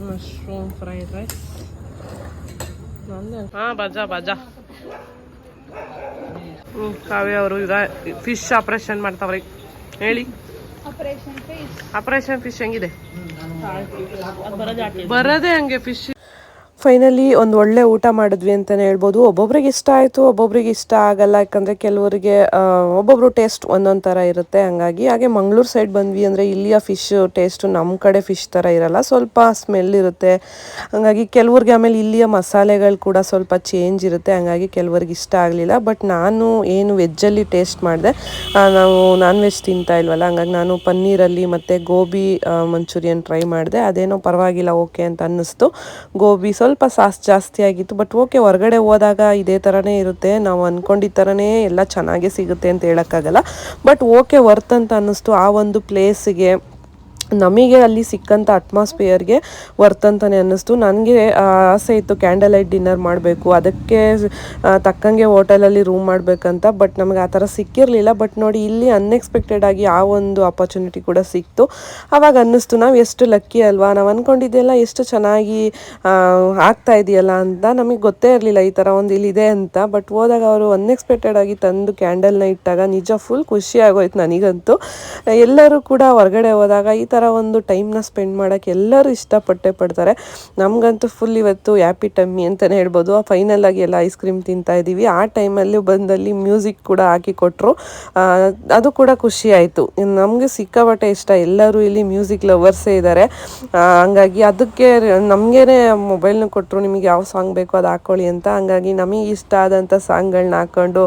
Mushroom fried rice. ಹಾ ಬಜಾ ಬಜಾ ಹ್ಞೂ ಕಾವ್ಯ ಅವರು ಈಗ ಫಿಶ್ ಆಪರೇಷನ್ ಮಾಡ್ತಾವ್ರಿ. ಹೇಳಿ. ಆಪರೇಷನ್ ಫಿಶ್ ಹೆಂಗಿದೆ? ಬರೋದೇ ಹಂಗೆ ಫಿಶ್ ಫೈನಲಿ ಒಂದು ಒಳ್ಳೆ ಊಟ ಮಾಡಿದ್ವಿ ಅಂತಲೇ ಹೇಳ್ಬೋದು. ಒಬ್ಬೊಬ್ರಿಗೆ ಇಷ್ಟ ಆಯಿತು, ಒಬ್ಬೊಬ್ರಿಗೆ ಇಷ್ಟ ಆಗಲ್ಲ. ಯಾಕಂದರೆ ಕೆಲವರಿಗೆ ಒಬ್ಬೊಬ್ರು ಟೇಸ್ಟ್ ಒಂದೊಂದು ಥರ ಇರುತ್ತೆ. ಹಂಗಾಗಿ ಹಾಗೆ ಮಂಗಳೂರು ಸೈಡ್ ಬಂದ್ವಿ ಅಂದರೆ ಇಲ್ಲಿಯ ಫಿಶ್ ಟೇಸ್ಟು ನಮ್ಮ ಕಡೆ ಫಿಶ್ ಥರ ಇರಲ್ಲ. ಸ್ವಲ್ಪ ಸ್ಮೆಲ್ ಇರುತ್ತೆ. ಹಂಗಾಗಿ ಕೆಲವ್ರಿಗೆ ಆಮೇಲೆ ಇಲ್ಲಿಯ ಮಸಾಲೆಗಳು ಕೂಡ ಸ್ವಲ್ಪ ಚೇಂಜ್ ಇರುತ್ತೆ. ಹಂಗಾಗಿ ಕೆಲವ್ರಿಗೆ ಇಷ್ಟ ಆಗಲಿಲ್ಲ. ಬಟ್ ನಾನು ಏನು ವೆಜ್ಜಲ್ಲಿ ಟೇಸ್ಟ್ ಮಾಡಿದೆ. ನಾವು ನಾನ್ ವೆಜ್ ತಿಂತಾ ಇಲ್ವಲ್ಲ. ಹಂಗಾಗಿ ನಾನು ಪನ್ನೀರಲ್ಲಿ ಮತ್ತು ಗೋಬಿ ಮಂಚೂರಿಯನ್ ಟ್ರೈ ಮಾಡಿದೆ. ಅದೇನೋ ಪರವಾಗಿಲ್ಲ ಓಕೆ ಅಂತ ಅನ್ನಿಸ್ತು. ಗೋಬಿ ಸ್ವಲ್ಪ ಸಾಸ್ ಜಾಸ್ತಿ ಆಗಿತ್ತು ಬಟ್ ಓಕೆ ಹೊರಗಡೆ ಹೋದಾಗ ಇದೇ ಥರನೇ ಇರುತ್ತೆ. ನಾವು ಅಂದ್ಕೊಂಡಿದ್ದ ಥರನೇ ಎಲ್ಲ ಚೆನ್ನಾಗೇ ಸಿಗುತ್ತೆ ಅಂತ ಹೇಳೋಕ್ಕಾಗಲ್ಲ. ಬಟ್ ಓಕೆ ವರ್ತ್ ಅಂತ ಅನ್ನಿಸ್ತು ಆ ಒಂದು ಪ್ಲೇಸಿಗೆ ನಮಗೆ ಅಲ್ಲಿ ಸಿಕ್ಕಂಥ ಅಟ್ಮಾಸ್ಫಿಯರ್ಗೆ ವರ್ತ್ ಅಂತಲೇ ಅನ್ನಿಸ್ತು. ನನಗೆ ಆಸೆ ಇತ್ತು ಕ್ಯಾಂಡಲ್ ಲೈಟ್ ಡಿನ್ನರ್ ಮಾಡಬೇಕು. ಅದಕ್ಕೆ ತಕ್ಕಂಗೆ ಹೋಟೆಲಲ್ಲಿ ರೂಮ್ ಮಾಡಬೇಕಂತ. ಬಟ್ ನಮಗೆ ಆ ಥರ ಸಿಕ್ಕಿರಲಿಲ್ಲ. ಬಟ್ ನೋಡಿ, ಇಲ್ಲಿ ಅನ್ಎಕ್ಸ್ಪೆಕ್ಟೆಡ್ ಆಗಿ ಆ ಒಂದು ಅಪರ್ಚುನಿಟಿ ಕೂಡ ಸಿಕ್ತು. ಆವಾಗ ಅನ್ನಿಸ್ತು, ನಾವು ಎಷ್ಟು ಲಕ್ಕಿ ಅಲ್ವಾ? ನಾವು ಅಂದ್ಕೊಂಡಿದ್ದೆಲ್ಲ ಎಷ್ಟು ಚೆನ್ನಾಗಿ ಆಗ್ತಾ ಇದೆಯಲ್ಲ ಅಂತ. ನಮಗೆ ಗೊತ್ತೇ ಇರಲಿಲ್ಲ ಈ ಥರ ಒಂದು ಇಲ್ಲಿದೆ ಅಂತ. ಬಟ್ ಹೋದಾಗ ಅವರು ಅನ್ಎಕ್ಸ್ಪೆಕ್ಟೆಡ್ ಆಗಿ ತಂದು ಕ್ಯಾಂಡಲ್ನ ಇಟ್ಟಾಗ ನಿಜ ಫುಲ್ ಖುಷಿ ಆಗೋಯ್ತು ನನಗಂತೂ. ಎಲ್ಲರೂ ಕೂಡ ಹೊರಗಡೆ ಹೋದಾಗ ಈ ಥರ ಒಂದು ಟೈಮ್ನ ಸ್ಪೆಂಡ್ ಮಾಡೋಕ್ಕೆ ಎಲ್ಲರೂ ಇಷ್ಟಪಟ್ಟೆ ಪಡ್ತಾರೆ. ನಮಗಂತೂ ಫುಲ್ ಇವತ್ತು ಹ್ಯಾಪಿ ಟಮ್ಮಿ ಅಂತಲೇ ಹೇಳ್ಬೋದು. ಫೈನಲ್ ಆಗಿ ಎಲ್ಲ ಐಸ್ ಕ್ರೀಮ್ ತಿಂತಾ ಇದ್ದೀವಿ ಆ ಟೈಮಲ್ಲಿ ಬಂದಲ್ಲಿ ಮ್ಯೂಸಿಕ್ ಕೂಡ ಹಾಕಿ ಕೊಟ್ಟರು ಅದು ಕೂಡ ಖುಷಿ ಆಯಿತು. ನಮಗೆ ಸಿಕ್ಕಾಪಟ್ಟೆ ಇಷ್ಟ. ಎಲ್ಲರೂ ಇಲ್ಲಿ ಮ್ಯೂಸಿಕ್ ಲವರ್ಸೇ ಇದ್ದಾರೆ ಹಂಗಾಗಿ ಅದಕ್ಕೆ ನಮಗೇನೆ ಮೊಬೈಲ್ನ ಕೊಟ್ಟರು ನಿಮಗೆ ಯಾವ ಸಾಂಗ್ ಬೇಕೋ ಅದು ಹಾಕ್ಕೊಳ್ಳಿ ಅಂತ. ಹಂಗಾಗಿ ನಮಗೆ ಇಷ್ಟ ಆದಂಥ ಸಾಂಗ್ಗಳನ್ನ ಹಾಕ್ಕೊಂಡು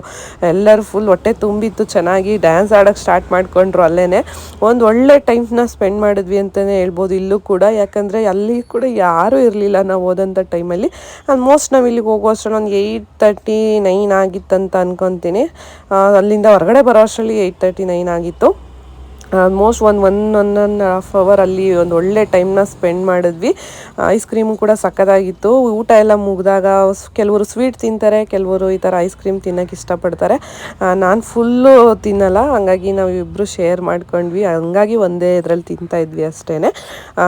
ಎಲ್ಲರೂ ಫುಲ್ ಹೊಟ್ಟೆ ತುಂಬಿತ್ತು. ಚೆನ್ನಾಗಿ ಡ್ಯಾನ್ಸ್ ಆಡೋಕ್ಕೆ ಸ್ಟಾರ್ಟ್ ಮಾಡಿಕೊಂಡ್ರು ಅಲ್ಲೇ ಒಂದು ಒಳ್ಳೆ ಟೈಮ್ನ ಸ್ಪೆಂಡ್ ಮಾಡಿದ್ವಿ ಅಂತಲೇ ಹೇಳ್ಬೋದು. ಇಲ್ಲೂ ಕೂಡ, ಯಾಕಂದರೆ ಅಲ್ಲಿ ಕೂಡ ಯಾರೂ ಇರಲಿಲ್ಲ ನಾವು ಹೋದಂಥ ಟೈಮಲ್ಲಿ. ಆಲ್ಮೋಸ್ಟ್ ನಾವು ಇಲ್ಲಿಗೆ ಹೋಗೋ ಅಷ್ಟರಲ್ಲಿ ಒಂದು ಏಯ್ಟ್ ತರ್ಟಿ ನೈನ್ ಆಗಿತ್ತಂತ ಅನ್ಕೊತೀನಿ. ಅಲ್ಲಿಂದ ಹೊರಗಡೆ ಬರೋ ಅಷ್ಟರಲ್ಲಿ ಏಯ್ಟ್ ತರ್ಟಿ ನೈನ್ ಆಗಿತ್ತು. ಆಲ್ಮೋಸ್ಟ್ ಒಂದು one one and half hour ಅಲ್ಲಿ ಒಂದು ಒಳ್ಳೆ ಟೈಮ್ನ ಸ್ಪೆಂಡ್ ಮಾಡಿದ್ವಿ. ಐಸ್ ಕ್ರೀಮ್ ಕೂಡ ಸಕ್ಕತ್ತಾಗಿತ್ತು ಊಟ ಎಲ್ಲ ಮುಗಿದಾಗ ಕೆಲವರು ಸ್ವೀಟ್ ತಿಂತಾರೆ ಕೆಲವರು ಈ ಥರ ಐಸ್ ಕ್ರೀಮ್ ತಿನ್ನೋಕೆ ಇಷ್ಟಪಡ್ತಾರೆ. ನಾನು ಫುಲ್ಲು ತಿನ್ನಲ್ಲ. ಹಂಗಾಗಿ ನಾವು ಇಬ್ಬರು ಶೇರ್ ಮಾಡ್ಕೊಂಡ್ವಿ. ಹಂಗಾಗಿ ಒಂದೇ ಇದರಲ್ಲಿ ತಿಂತಾ ಇದ್ವಿ ಅಷ್ಟೇ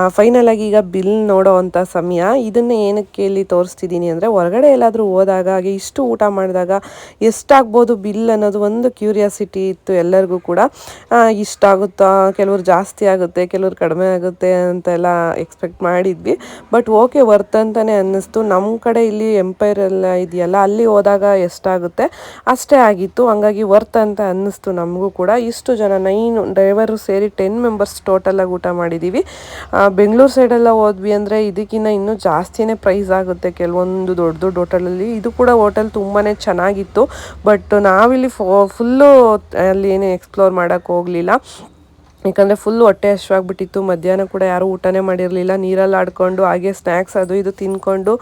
ಫೈನಲಾಗಿ ಈಗ ಬಿಲ್ ನೋಡೋ ಸಮಯ. ಇದನ್ನು ಏನಕ್ಕೆ ಇಲ್ಲಿ ತೋರಿಸ್ತಿದ್ದೀನಿ ಅಂದರೆ ಹೊರಗಡೆ ಎಲ್ಲಾದರೂ ಹೋದಾಗ ಹಾಗೆ ಇಷ್ಟು ಊಟ ಮಾಡಿದಾಗ ಎಷ್ಟಾಗ್ಬೋದು ಬಿಲ್ ಅನ್ನೋದು ಒಂದು ಕ್ಯೂರಿಯಾಸಿಟಿ ಇತ್ತು ಎಲ್ಲರಿಗೂ ಕೂಡ. ಆ, ಇಷ್ಟಾಗುತ್ತಾ ಕೆಲವ್ರು ಜಾಸ್ತಿ ಆಗುತ್ತೆ, ಕೆಲವ್ರು ಕಡಿಮೆ ಆಗುತ್ತೆ ಅಂತೆಲ್ಲ ಎಕ್ಸ್ಪೆಕ್ಟ್ ಮಾಡಿದ್ವಿ. ಬಟ್ ಓಕೆ ವರ್ತ್ ಅಂತಲೇ ಅನ್ನಿಸ್ತು. ನಮ್ಮ ಕಡೆ ಇಲ್ಲಿ ಎಂಪೈರ್ ಎಲ್ಲ ಇದೆಯಲ್ಲ, ಅಲ್ಲಿ ಹೋದಾಗ ಎಷ್ಟಾಗುತ್ತೆ? ಅಷ್ಟೇ ಆಗಿತ್ತು. ಹಂಗಾಗಿ ವರ್ತ್ ಅಂತ ಅನ್ನಿಸ್ತು ನಮಗೂ ಕೂಡ. ಇಷ್ಟು ಜನ ನೈನ್ ಡ್ರೈವರು ಸೇರಿ ಟೆನ್ ಮೆಂಬರ್ಸ್ ಟೋಟಲಾಗಿ ಊಟ ಮಾಡಿದ್ದೀವಿ ಬೆಂಗಳೂರು ಸೈಡೆಲ್ಲ ಹೋದ್ವಿ ಅಂದರೆ ಇದಕ್ಕಿಂತ ಇನ್ನೂ ಜಾಸ್ತಿನೇ ಪ್ರೈಸ್ ಆಗುತ್ತೆ ಕೆಲವೊಂದು ದೊಡ್ಡ ದೊಡ್ಡ ಹೋಟೆಲಲ್ಲಿ ಇದು ಕೂಡ ಹೋಟೆಲ್ ತುಂಬಾ ಚೆನ್ನಾಗಿತ್ತು. ಬಟ್ ನಾವಿಲ್ಲಿ ಫೋ ಫುಲ್ಲು ಅಲ್ಲಿ ಏನೇ ಎಕ್ಸ್ಪ್ಲೋರ್ ಮಾಡೋಕ್ಕೆ ಹೋಗಲಿಲ್ಲ. ಯಾಕಂದರೆ ಫುಲ್ ಹೊಟ್ಟೆ ಹಶ್ವಾಗ್ಬಿಟ್ಟಿತ್ತು ಮಧ್ಯಾಹ್ನ ಕೂಡ ಯಾರೂ ಊಟನೇ ಮಾಡಿರಲಿಲ್ಲ, ನೀರಲ್ಲಿ ಆಡ್ಕೊಂಡು, ಹಾಗೆ ಸ್ನ್ಯಾಕ್ಸ್ ಅದು ಇದು ತಿನ್ಕೊಂಡು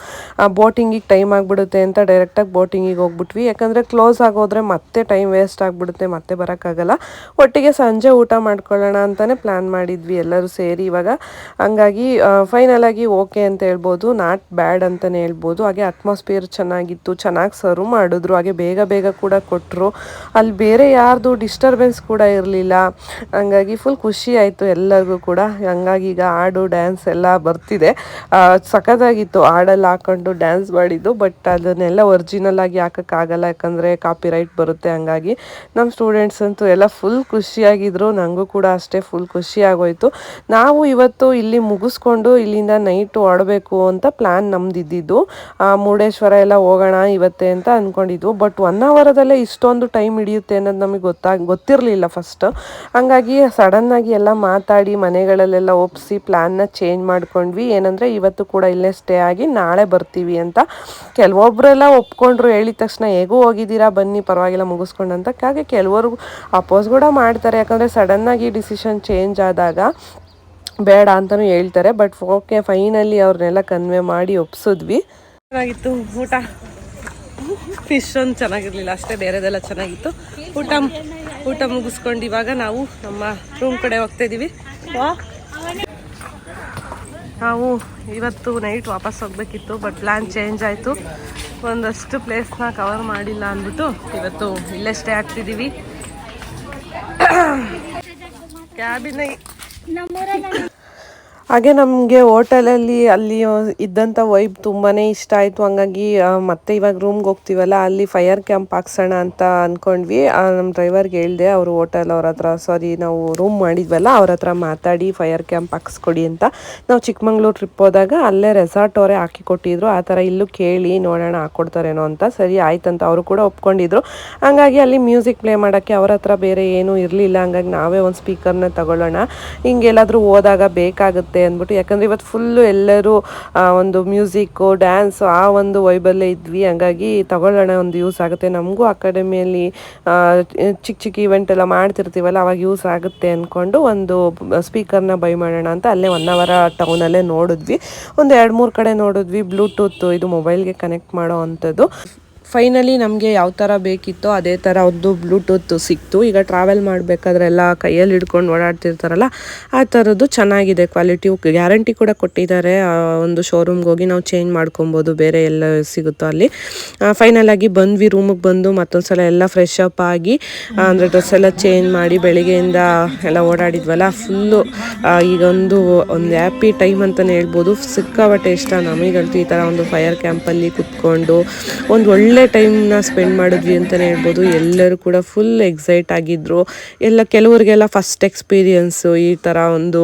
ಬೋಟಿಂಗಿಗೆ ಟೈಮ್ ಆಗಿಬಿಡುತ್ತೆ ಅಂತ ಡೈರೆಕ್ಟಾಗಿ ಬೋಟಿಂಗಿಗೆ ಹೋಗ್ಬಿಟ್ವಿ. ಯಾಕಂದರೆ ಕ್ಲೋಸ್ ಆಗೋದ್ರೆ ಮತ್ತೆ ಟೈಮ್ ವೇಸ್ಟ್ ಆಗಿಬಿಡುತ್ತೆ, ಮತ್ತೆ ಬರೋಕ್ಕಾಗಲ್ಲ. ಒಟ್ಟಿಗೆ ಸಂಜೆ ಊಟ ಮಾಡ್ಕೊಳ್ಳೋಣ ಅಂತಲೇ ಪ್ಲ್ಯಾನ್ ಮಾಡಿದ್ವಿ ಎಲ್ಲರೂ ಸೇರಿ. ಇವಾಗ ಹಂಗಾಗಿ ಫೈನಲ್ ಆಗಿ ಓಕೆ ಅಂತ ಹೇಳ್ಬೋದು ನಾಟ್ ಬ್ಯಾಡ್ ಅಂತಲೇ ಹೇಳ್ಬೋದು. ಹಾಗೆ ಅಟ್ಮಾಸ್ಫಿಯರ್ ಚೆನ್ನಾಗಿತ್ತು, ಚೆನ್ನಾಗಿ ಸರ್ವ್ ಮಾಡಿದ್ರು, ಹಾಗೆ ಬೇಗ ಬೇಗ ಕೂಡ ಕೊಟ್ಟರು ಅಲ್ಲಿ ಬೇರೆ ಯಾರ್ದು ಡಿಸ್ಟರ್ಬೆನ್ಸ್ ಕೂಡ ಇರಲಿಲ್ಲ. ಹಂಗಾಗಿ ಫುಲ್ ಖುಷಿ ಆಯಿತು ಎಲ್ಲರಿಗೂ ಕೂಡ. ಹಂಗಾಗಿ ಈಗ ಹಾಡು ಡ್ಯಾನ್ಸ್ ಎಲ್ಲ ಬರ್ತಿದೆ. ಸಖತ್ತಾಗಿತ್ತು ಹಾಡಲ್ಲಿ ಹಾಕೊಂಡು ಡ್ಯಾನ್ಸ್ ಮಾಡಿದ್ದು ಬಟ್ ಅದನ್ನೆಲ್ಲ ಒರಿಜಿನಲ್ ಆಗಿ ಹಾಕೋಕ್ಕಾಗಲ್ಲ ಯಾಕಂದರೆ ಕಾಪಿ ರೈಟ್ ಬರುತ್ತೆ. ಹಂಗಾಗಿ ನಮ್ಮ ಸ್ಟೂಡೆಂಟ್ಸ್ ಅಂತೂ ಎಲ್ಲ ಫುಲ್ ಖುಷಿಯಾಗಿದ್ರು ನನಗೂ ಕೂಡ ಅಷ್ಟೇ ಫುಲ್ ಖುಷಿ ಆಗೋಯ್ತು. ನಾವು ಇವತ್ತು ಇಲ್ಲಿ ಮುಗಿಸ್ಕೊಂಡು ಇಲ್ಲಿಂದ ನೈಟ್ ಆಡಬೇಕು ಅಂತ ಪ್ಲ್ಯಾನ್ ನಮ್ದಿದ್ದು ಮುರುಡೇಶ್ವರ ಎಲ್ಲ ಹೋಗೋಣ ಇವತ್ತೇ ಅಂತ ಅಂದ್ಕೊಂಡಿದ್ವು ಬಟ್ ಒನ್ ಅವರದಲ್ಲೇ ಇಷ್ಟೊಂದು ಟೈಮ್ ಹಿಡಿಯುತ್ತೆ ಅನ್ನೋದು ನಮಗೆ ಗೊತ್ತಾಗ, ಗೊತ್ತಿರಲಿಲ್ಲ ಫಸ್ಟ್ ಹಂಗಾಗಿ ಸಡನ್ನಾಗಿ ಎಲ್ಲ ಮಾತಾಡಿ ಮನೆಗಳಲ್ಲೆಲ್ಲ ಒಪ್ಪಿಸಿ ಪ್ಲ್ಯಾನ್ನ ಚೇಂಜ್ ಮಾಡ್ಕೊಂಡ್ವಿ. ಏನಂದರೆ ಇವತ್ತು ಕೂಡ ಇಲ್ಲೇ ಸ್ಟೇ ಆಗಿ ನಾಳೆ ಬರ್ತೀವಿ ಅಂತ ಕೆಲವೊಬ್ಬರೆಲ್ಲ ಒಪ್ಕೊಂಡ್ರು. ಹೇಳಿದ ತಕ್ಷಣ, ಹೇಗೂ ಹೋಗಿದ್ದೀರಾ? ಬನ್ನಿ, ಪರವಾಗಿಲ್ಲ, ಮುಗಿಸ್ಕೊಂಡು ಅಂತ. ಹಾಗೆ ಕೆಲವರು ಅಪೋಸ್ ಕೂಡ ಮಾಡ್ತಾರೆ. ಯಾಕಂದರೆ ಸಡನ್ನಾಗಿ ಡಿಸಿಷನ್ ಚೇಂಜ್ ಆದಾಗ ಬೇಡ ಅಂತಲೂ ಹೇಳ್ತಾರೆ. ಬಟ್ ಓಕೆ ಫೈನಲಿ ಅವ್ರನ್ನೆಲ್ಲ ಕನ್ವೆ ಮಾಡಿ ಒಪ್ಸಿದ್ವಿ. ಚೆನ್ನಾಗಿತ್ತು ಊಟ. ಫಿಶ್ ಒಂದು ಚೆನ್ನಾಗಿರ್ಲಿಲ್ಲ, ಅಷ್ಟೇ ಬೇರೆದೆಲ್ಲ ಚೆನ್ನಾಗಿತ್ತು. ಊಟ ಊಟ ಮುಗಿಸ್ಕೊಂಡು ಇವಾಗ ನಾವು ನಮ್ಮ ರೂಮ್ ಕಡೆ ಹೋಗ್ತಾ ಇದೀವಿ. ವಾ ನಾವು ಇವತ್ತು ನೈಟ್ ವಾಪಸ್ ಹೋಗಬೇಕಿತ್ತು ಬಟ್ ಪ್ಲ್ಯಾನ್ ಚೇಂಜ್ ಆಯಿತು. ಒಂದಷ್ಟು ಪ್ಲೇಸ್ನ ಕವರ್ ಮಾಡಿಲ್ಲ ಅಂದ್ಬಿಟ್ಟು ಇವತ್ತು ಇಲ್ಲೇ ಸ್ಟೇ ಆಗ್ತಿದ್ದೀವಿ ಕ್ಯಾಬಿನ ಹಾಗೆ ನಮಗೆ ಹೋಟೆಲಲ್ಲಿ ಅಲ್ಲಿ ಇದ್ದಂಥ ವೈಬ್ ತುಂಬಾ ಇಷ್ಟ ಆಯಿತು. ಹಂಗಾಗಿ ಮತ್ತೆ ಇವಾಗ ರೂಮ್ಗೆ ಹೋಗ್ತೀವಲ್ಲ, ಅಲ್ಲಿ ಫೈರ್ ಕ್ಯಾಂಪ್ ಹಾಕ್ಸೋಣ ಅಂತ ಅಂದ್ಕೊಂಡ್ವಿ ನಮ್ಮ ಡ್ರೈವರ್ಗೆ ಹೇಳಿದೆ, ಅವರು ಹೋಟೆಲ್ ಅವ್ರ ಹತ್ರ ಸಾರಿ ನಾವು ರೂಮ್ ಮಾಡಿದ್ವಲ್ಲ, ಅವ್ರ ಹತ್ರ ಮಾತಾಡಿ ಫೈರ್ ಕ್ಯಾಂಪ್ ಹಾಕ್ಸ್ಕೊಡಿ ಅಂತ. ನಾವು ಚಿಕ್ಕಮಂಗ್ಳೂರು ಟ್ರಿಪ್ ಹೋದಾಗ ಅಲ್ಲೇ ರೆಸಾರ್ಟ್ ಅವರೇ ಹಾಕಿ ಕೊಟ್ಟಿದ್ರು. ಆ ಥರ ಇಲ್ಲೂ ಕೇಳಿ, ನೋಡೋಣ ಹಾಕ್ಕೊಡ್ತಾರೇನೋ ಅಂತ. ಸರಿ ಆಯ್ತಂತ ಅವರು ಕೂಡ ಒಪ್ಕೊಂಡಿದ್ರು. ಹಂಗಾಗಿ ಅಲ್ಲಿ ಮ್ಯೂಸಿಕ್ ಪ್ಲೇ ಮಾಡೋಕ್ಕೆ ಅವ್ರ ಹತ್ರ ಬೇರೆ ಏನೂ ಇರಲಿಲ್ಲ. ಹಂಗಾಗಿ ನಾವೇ ಒಂದು ಸ್ಪೀಕರ್ನ ತಗೊಳ್ಳೋಣ. ಹಿಂಗೆಲ್ಲಾದರೂ ಹೋದಾಗ ಬೇಕಾಗುತ್ತೆ. ಅಂದ್ಬಿಟ್ಟು, ಯಾಕಂದರೆ ಇವತ್ತು ಫುಲ್ಲು ಎಲ್ಲರೂ ಒಂದು ಮ್ಯೂಸಿಕ್ಕು ಡ್ಯಾನ್ಸು ಆ ಒಂದು ವೈಬಲ್ಲೇ ಇದ್ವಿ. ಹಂಗಾಗಿ ತಗೊಳ್ಳೋಣ, ಒಂದು ಯೂಸ್ ಆಗುತ್ತೆ. ನಮಗೂ ಅಕಾಡೆಮಿಯಲ್ಲಿ ಚಿಕ್ಕ ಚಿಕ್ಕ ಇವೆಂಟ್ ಎಲ್ಲ ಮಾಡ್ತಿರ್ತೀವಲ್ಲ, ಅವಾಗ ಯೂಸ್ ಆಗುತ್ತೆ ಅಂದ್ಕೊಂಡು ಒಂದು ಸ್ಪೀಕರ್ನ ಬೈ ಮಾಡೋಣ ಅಂತ ಅಲ್ಲೇ ಒನ್ ಅವರ ಟೌನಲ್ಲೇ ನೋಡಿದ್ವಿ. ಒಂದು ಎರಡು ಮೂರು ಕಡೆ ನೋಡಿದ್ವಿ. ಬ್ಲೂಟೂತ್ ಇದು ಮೊಬೈಲ್ಗೆ ಕನೆಕ್ಟ್ ಮಾಡೋ ಅಂಥದ್ದು. ಫೈನಲಿ ನಮಗೆ ಯಾವ ಥರ ಬೇಕಿತ್ತೋ ಅದೇ ಥರ ಒಂದು ಬ್ಲೂಟೂತ್ ಸಿಕ್ತು. ಈಗ ಟ್ರಾವೆಲ್ ಮಾಡಬೇಕಾದ್ರೆಲ್ಲ ಕೈಯಲ್ಲಿ ಹಿಡ್ಕೊಂಡು ಓಡಾಡ್ತಿರ್ತಾರಲ್ಲ, ಆ ಥರದ್ದು ಚೆನ್ನಾಗಿದೆ ಕ್ವಾಲಿಟಿ ಗ್ಯಾರಂಟಿ ಕೂಡ ಕೊಟ್ಟಿದ್ದಾರೆ. ಒಂದು ಶೋರೂಮ್ಗೆ ಹೋಗಿ ನಾವು ಚೇಂಜ್ ಮಾಡ್ಕೊಬೋದು. ಬೇರೆ ಎಲ್ಲ ಸಿಗುತ್ತೋ ಅಲ್ಲಿ. ಫೈನಲ್ ಆಗಿ ಬಂದ್ವಿ ರೂಮಿಗೆ ಬಂದು ಮತ್ತೊಂದು ಸಲ ಎಲ್ಲ ಫ್ರೆಶ್ ಅಪ್ ಆಗಿ ಅಂದರೆ ಡ್ರೆಸ್ ಎಲ್ಲ ಚೇಂಜ್ ಮಾಡಿ ಬೆಳಿಗ್ಗೆಯಿಂದ ಎಲ್ಲ ಓಡಾಡಿದ್ವಲ್ಲ ಫುಲ್ಲು ಈಗ ಒಂದು ಹ್ಯಾಪಿ ಟೈಮ್ ಅಂತಲೇ ಹೇಳ್ಬೋದು. ಸಿಕ್ಕಾಪಟ್ಟೆ ಇಷ್ಟ ನಮಗಂತೂ ಈ ಥರ ಒಂದು ಫೈರ್ ಕ್ಯಾಂಪಲ್ಲಿ ಕುತ್ಕೊಂಡು, ಒಂದು ಒಳ್ಳೆ ಟೈಮ್ನ ಸ್ಪೆಂಡ್ ಮಾಡಿದ್ವಿ ಅಂತಲೇ ಹೇಳ್ಬೋದು. ಎಲ್ಲರೂ ಕೂಡ ಫುಲ್ ಎಕ್ಸೈಟ್ ಆಗಿದ್ರು. ಎಲ್ಲ ಕೆಲವರಿಗೆಲ್ಲ ಫಸ್ಟ್ ಎಕ್ಸ್ಪೀರಿಯನ್ಸು ಈ ಥರ ಒಂದು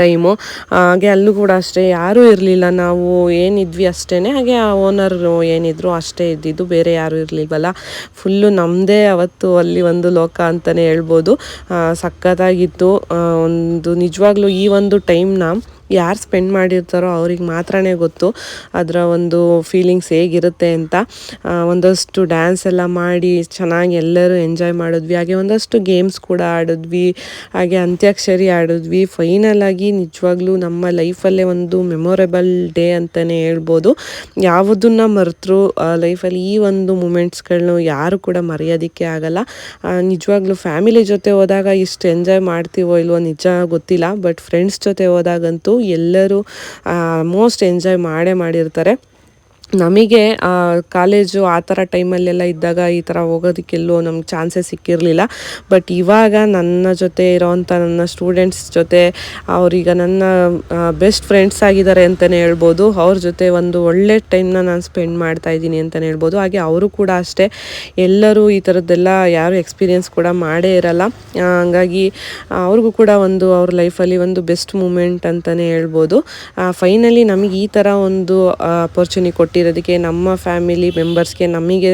ಟೈಮು ಹಾಗೆ ಅಲ್ಲೂ ಕೂಡ ಅಷ್ಟೇ, ಯಾರೂ ಇರಲಿಲ್ಲ. ನಾವು ಏನಿದ್ವಿ ಅಷ್ಟೇ ಹಾಗೆ ಆ ಓನರ್ ಏನಿದ್ರು ಅಷ್ಟೇ ಇದ್ದಿದ್ದು. ಬೇರೆ ಯಾರೂ ಇರಲಿಲ್ವಲ್ಲ. ಫುಲ್ಲು ನಮ್ಮದೇ ಅವತ್ತು ಅಲ್ಲಿ ಒಂದು ಲೋಕ ಅಂತಲೇ ಹೇಳ್ಬೋದು. ಸಖತ್ತಾಗಿತ್ತು. ಒಂದು ನಿಜವಾಗ್ಲೂ ಈ ಒಂದು ಟೈಮ್ನ ಯಾರು ಸ್ಪೆಂಡ್ ಮಾಡಿರ್ತಾರೋ ಅವ್ರಿಗೆ ಮಾತ್ರನೇ ಗೊತ್ತು. ಅದರ ಒಂದು ಫೀಲಿಂಗ್ಸ್ ಹೇಗಿರುತ್ತೆ ಅಂತ ಒಂದಷ್ಟು ಡ್ಯಾನ್ಸ್ ಎಲ್ಲ ಮಾಡಿ ಚೆನ್ನಾಗಿ ಎಲ್ಲರೂ ಎಂಜಾಯ್ ಮಾಡಿದ್ವಿ. ಹಾಗೆ ಒಂದಷ್ಟು ಗೇಮ್ಸ್ ಕೂಡ ಆಡಿದ್ವಿ. ಹಾಗೆ ಅಂತ್ಯಾಕ್ಷರಿ ಆಡಿದ್ವಿ. ಫೈನಲ್ ಆಗಿ ನಿಜವಾಗ್ಲೂ ನಮ್ಮ ಲೈಫಲ್ಲೇ ಒಂದು ಮೆಮೊರೇಬಲ್ ಡೇ ಅಂತಲೇ ಹೇಳ್ಬೋದು. ಯಾವುದನ್ನು ಮರೆತರು ಲೈಫಲ್ಲಿ ಈ ಒಂದು ಮೂಮೆಂಟ್ಸ್ಗಳನ್ನು ಯಾರು ಕೂಡ ಮರೆಯೋದಕ್ಕೆ ಆಗಲ್ಲ. ನಿಜವಾಗ್ಲೂ ಫ್ಯಾಮಿಲಿ ಜೊತೆ ಹೋದಾಗ ಇಷ್ಟು ಎಂಜಾಯ್ ಮಾಡ್ತೀವೋ ಇಲ್ವೋ ನಿಜ ಗೊತ್ತಿಲ್ಲ. ಬಟ್ ಫ್ರೆಂಡ್ಸ್ ಜೊತೆ ಹೋದಾಗಂತೂ ಎಲ್ಲರೂ ಮೋಸ್ಟ್ ಎಂಜಾಯ್ ಮಾಡೇ ಮಾಡಿರ್ತಾರೆ. ನಮಗೆ ಕಾಲೇಜು ಆ ಥರ ಟೈಮಲ್ಲೆಲ್ಲ ಇದ್ದಾಗ ಈ ಥರ ಹೋಗೋದಕ್ಕೆಲ್ಲೂ ನಮ್ಗೆ ಚಾನ್ಸಸ್ ಸಿಕ್ಕಿರಲಿಲ್ಲ. ಬಟ್ ಇವಾಗ ನನ್ನ ಜೊತೆ ಇರೋವಂಥ ನನ್ನ ಸ್ಟೂಡೆಂಟ್ಸ್ ಜೊತೆ, ಅವರೀಗ ನನ್ನ ಬೆಸ್ಟ್ ಫ್ರೆಂಡ್ಸ್ ಆಗಿದ್ದಾರೆ ಅಂತಲೇ ಹೇಳ್ಬೋದು. ಅವ್ರ ಜೊತೆ ಒಂದು ಒಳ್ಳೆ ಟೈಮ್ನ ನಾನು ಸ್ಪೆಂಡ್ ಮಾಡ್ತಾ ಇದ್ದೀನಿ ಅಂತಲೇ ಹೇಳ್ಬೋದು. ಹಾಗೆ ಅವರು ಕೂಡ ಅಷ್ಟೇ. ಎಲ್ಲರೂ ಈ ಥರದ್ದೆಲ್ಲ ಯಾರು ಎಕ್ಸ್ಪೀರಿಯನ್ಸ್ ಕೂಡ ಮಾಡೇ ಇರಲ್ಲ. ಹಂಗಾಗಿ ಅವ್ರಿಗೂ ಕೂಡ ಒಂದು ಅವ್ರ ಲೈಫಲ್ಲಿ ಒಂದು ಬೆಸ್ಟ್ ಮೂಮೆಂಟ್ ಅಂತಲೇ ಹೇಳ್ಬೋದು. ಫೈನಲಿ ನಮಗೆ ಈ ಥರ ಒಂದು ಅಪರ್ಚುನಿಟಿ ಕೊಟ್ಟಿರೋದಕ್ಕೆ, ನಮ್ಮ ಫ್ಯಾಮಿಲಿ ಮೆಂಬರ್ಸ್ಗೆ, ನಮಗೆ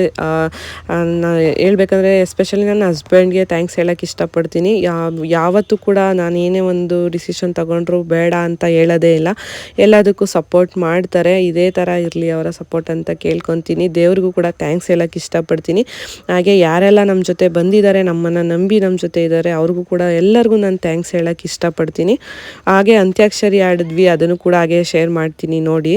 ಹೇಳಬೇಕಂದ್ರೆ ಎಸ್ಪೆಷಲಿ ನನ್ನ ಹಸ್ಬೆಂಡ್ಗೆ ಥ್ಯಾಂಕ್ಸ್ ಹೇಳೋಕ್ಕೆ ಇಷ್ಟಪಡ್ತೀನಿ. ಯಾವ ಯಾವತ್ತೂ ಕೂಡ ನಾನು ಏನೇ ಒಂದು ಡಿಸಿಷನ್ ತಗೊಂಡ್ರು ಬೇಡ ಅಂತ ಹೇಳೋದೇ ಇಲ್ಲ. ಎಲ್ಲದಕ್ಕೂ ಸಪೋರ್ಟ್ ಮಾಡ್ತಾರೆ. ಇದೇ ಥರ ಇರಲಿ ಅವರ ಸಪೋರ್ಟ್ ಅಂತ ಕೇಳ್ಕೊತೀನಿ. ದೇವ್ರಿಗೂ ಕೂಡ ಥ್ಯಾಂಕ್ಸ್ ಹೇಳೋಕ್ಕೆ ಇಷ್ಟಪಡ್ತೀನಿ. ಹಾಗೆ ಯಾರೆಲ್ಲ ನಮ್ಮ ಜೊತೆ ಬಂದಿದ್ದಾರೆ, ನಮ್ಮನ್ನು ನಂಬಿ ನಮ್ಮ ಜೊತೆ ಇದ್ದಾರೆ, ಅವ್ರಿಗೂ ಕೂಡ ಎಲ್ಲರಿಗೂ ನಾನು ಥ್ಯಾಂಕ್ಸ್ ಹೇಳೋಕ್ಕೆ ಇಷ್ಟಪಡ್ತೀನಿ. ಹಾಗೆ ಅಂತ್ಯಾಕ್ಷರಿ ಆಡಿದ್ವಿ, ಅದನ್ನು ಕೂಡ ಹಾಗೆ ಶೇರ್ ಮಾಡ್ತೀನಿ, ನೋಡಿ.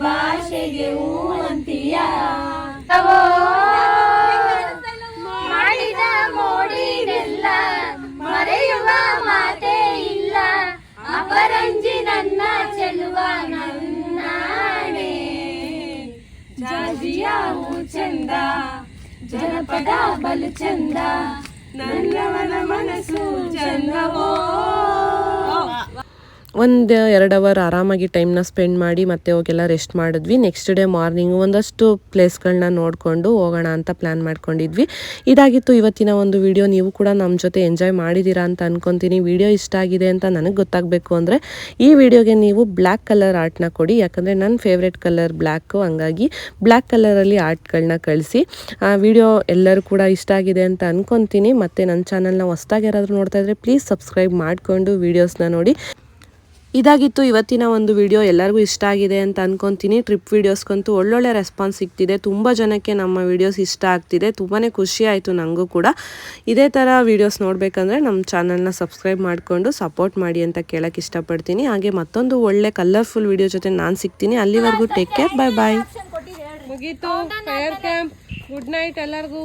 ಭಾಷೆಗೆ ಹೂ ಅಂತೀಯ ಮಾಡಿದ ಮೋಡಿನೆಲ್ಲ ಮರೆಯುವ ಮಾತೇ ಇಲ್ಲ. ಅಪರಂಜಿ ನನ್ನ ಚೆಲುವ ನನ್ನಾಣೆ. ಜಾಜಿಯ ಹೂ ಚಂದ, ಜನಪದ ಬಲು ಚಂದ, ನನ್ನವನ ಮನಸ್ಸು ಚಂದವೋ. ಒಂದು ಎರಡು ಅವರ್ ಆರಾಮಾಗಿ ಟೈಮ್ನ ಸ್ಪೆಂಡ್ ಮಾಡಿ ಮತ್ತೆ ಹೋಗೆಲ್ಲ ರೆಸ್ಟ್ ಮಾಡಿದ್ವಿ. ನೆಕ್ಸ್ಟ್ ಡೇ ಮಾರ್ನಿಂಗ್ ಒಂದಷ್ಟು ಪ್ಲೇಸ್ಗಳನ್ನ ನೋಡಿಕೊಂಡು ಹೋಗೋಣ ಅಂತ ಪ್ಲ್ಯಾನ್ ಮಾಡ್ಕೊಂಡಿದ್ವಿ. ಇದಾಗಿತ್ತು ಇವತ್ತಿನ ಒಂದು ವಿಡಿಯೋ ನೀವು ಕೂಡ ನಮ್ಮ ಜೊತೆ ಎಂಜಾಯ್ ಮಾಡಿದ್ದೀರಾ ಅಂತ ಅನ್ಕೊತೀನಿ. ವಿಡಿಯೋ ಇಷ್ಟ ಆಗಿದೆ ಅಂತ ನನಗೆ ಗೊತ್ತಾಗಬೇಕು ಅಂದರೆ ಈ ವಿಡಿಯೋಗೆ ನೀವು ಬ್ಲ್ಯಾಕ್ ಕಲರ್ ಆರ್ಟ್ನ ಕೊಡಿ. ಯಾಕಂದರೆ ನನ್ನ ಫೇವ್ರೆಟ್ ಕಲರ್ ಬ್ಲ್ಯಾಕು ಹಂಗಾಗಿ ಬ್ಲ್ಯಾಕ್ ಕಲರಲ್ಲಿ ಆರ್ಟ್ಗಳನ್ನ ಕಳಿಸಿ. ಆ ವಿಡಿಯೋ ಎಲ್ಲರೂ ಕೂಡ ಇಷ್ಟ ಆಗಿದೆ ಅಂತ ಅನ್ಕೊತೀನಿ. ಮತ್ತು ನನ್ನ ಚಾನಲ್ನ ಹೊಸ್ದಾಗಿ ಯಾರಾದರೂ ನೋಡ್ತಾ ಇದ್ರೆ ಪ್ಲೀಸ್ ಸಬ್ಸ್ಕ್ರೈಬ್ ಮಾಡಿಕೊಂಡು ವೀಡಿಯೋಸ್ನ ನೋಡಿ. ಇದಾಗಿತ್ತು ಇವತ್ತಿನ ಒಂದು ವಿಡಿಯೋ ಎಲ್ಲರಿಗೂ ಇಷ್ಟ ಆಗಿದೆ ಅಂತ ಅನ್ಕೊತೀನಿ. ಟ್ರಿಪ್ ವೀಡಿಯೋಸ್ಗಂತೂ ಒಳ್ಳೊಳ್ಳೆ ರೆಸ್ಪಾನ್ಸ್ ಸಿಗ್ತಿದೆ. ತುಂಬ ಜನಕ್ಕೆ ನಮ್ಮ ವಿಡಿಯೋಸ್ ಇಷ್ಟ ಆಗ್ತಿದೆ. ತುಂಬಾ ಖುಷಿ ಆಯಿತು ನನಗೂ ಕೂಡ. ಇದೇ ಥರ ವೀಡಿಯೋಸ್ ನೋಡಬೇಕಂದ್ರೆ ನಮ್ಮ ಚಾನಲ್ನ ಸಬ್ಸ್ಕ್ರೈಬ್ ಮಾಡಿಕೊಂಡು ಸಪೋರ್ಟ್ ಮಾಡಿ ಅಂತ ಕೇಳೋಕ್ಕೆ ಇಷ್ಟಪಡ್ತೀನಿ. ಹಾಗೆ ಮತ್ತೊಂದು ಒಳ್ಳೆ ಕಲರ್ಫುಲ್ ವಿಡಿಯೋ ಜೊತೆ ನಾನು ಸಿಗ್ತೀನಿ. ಅಲ್ಲಿವರೆಗೂ ಟೇಕ್ ಕೇರ್ ಬಾಯ್ ಬಾಯ್ ಮುಗೀತು. ಫೈರ್ ಕ್ಯಾಂಪ್ ಗುಡ್ ನೈಟ್ ಎಲ್ಲರಿಗೂ.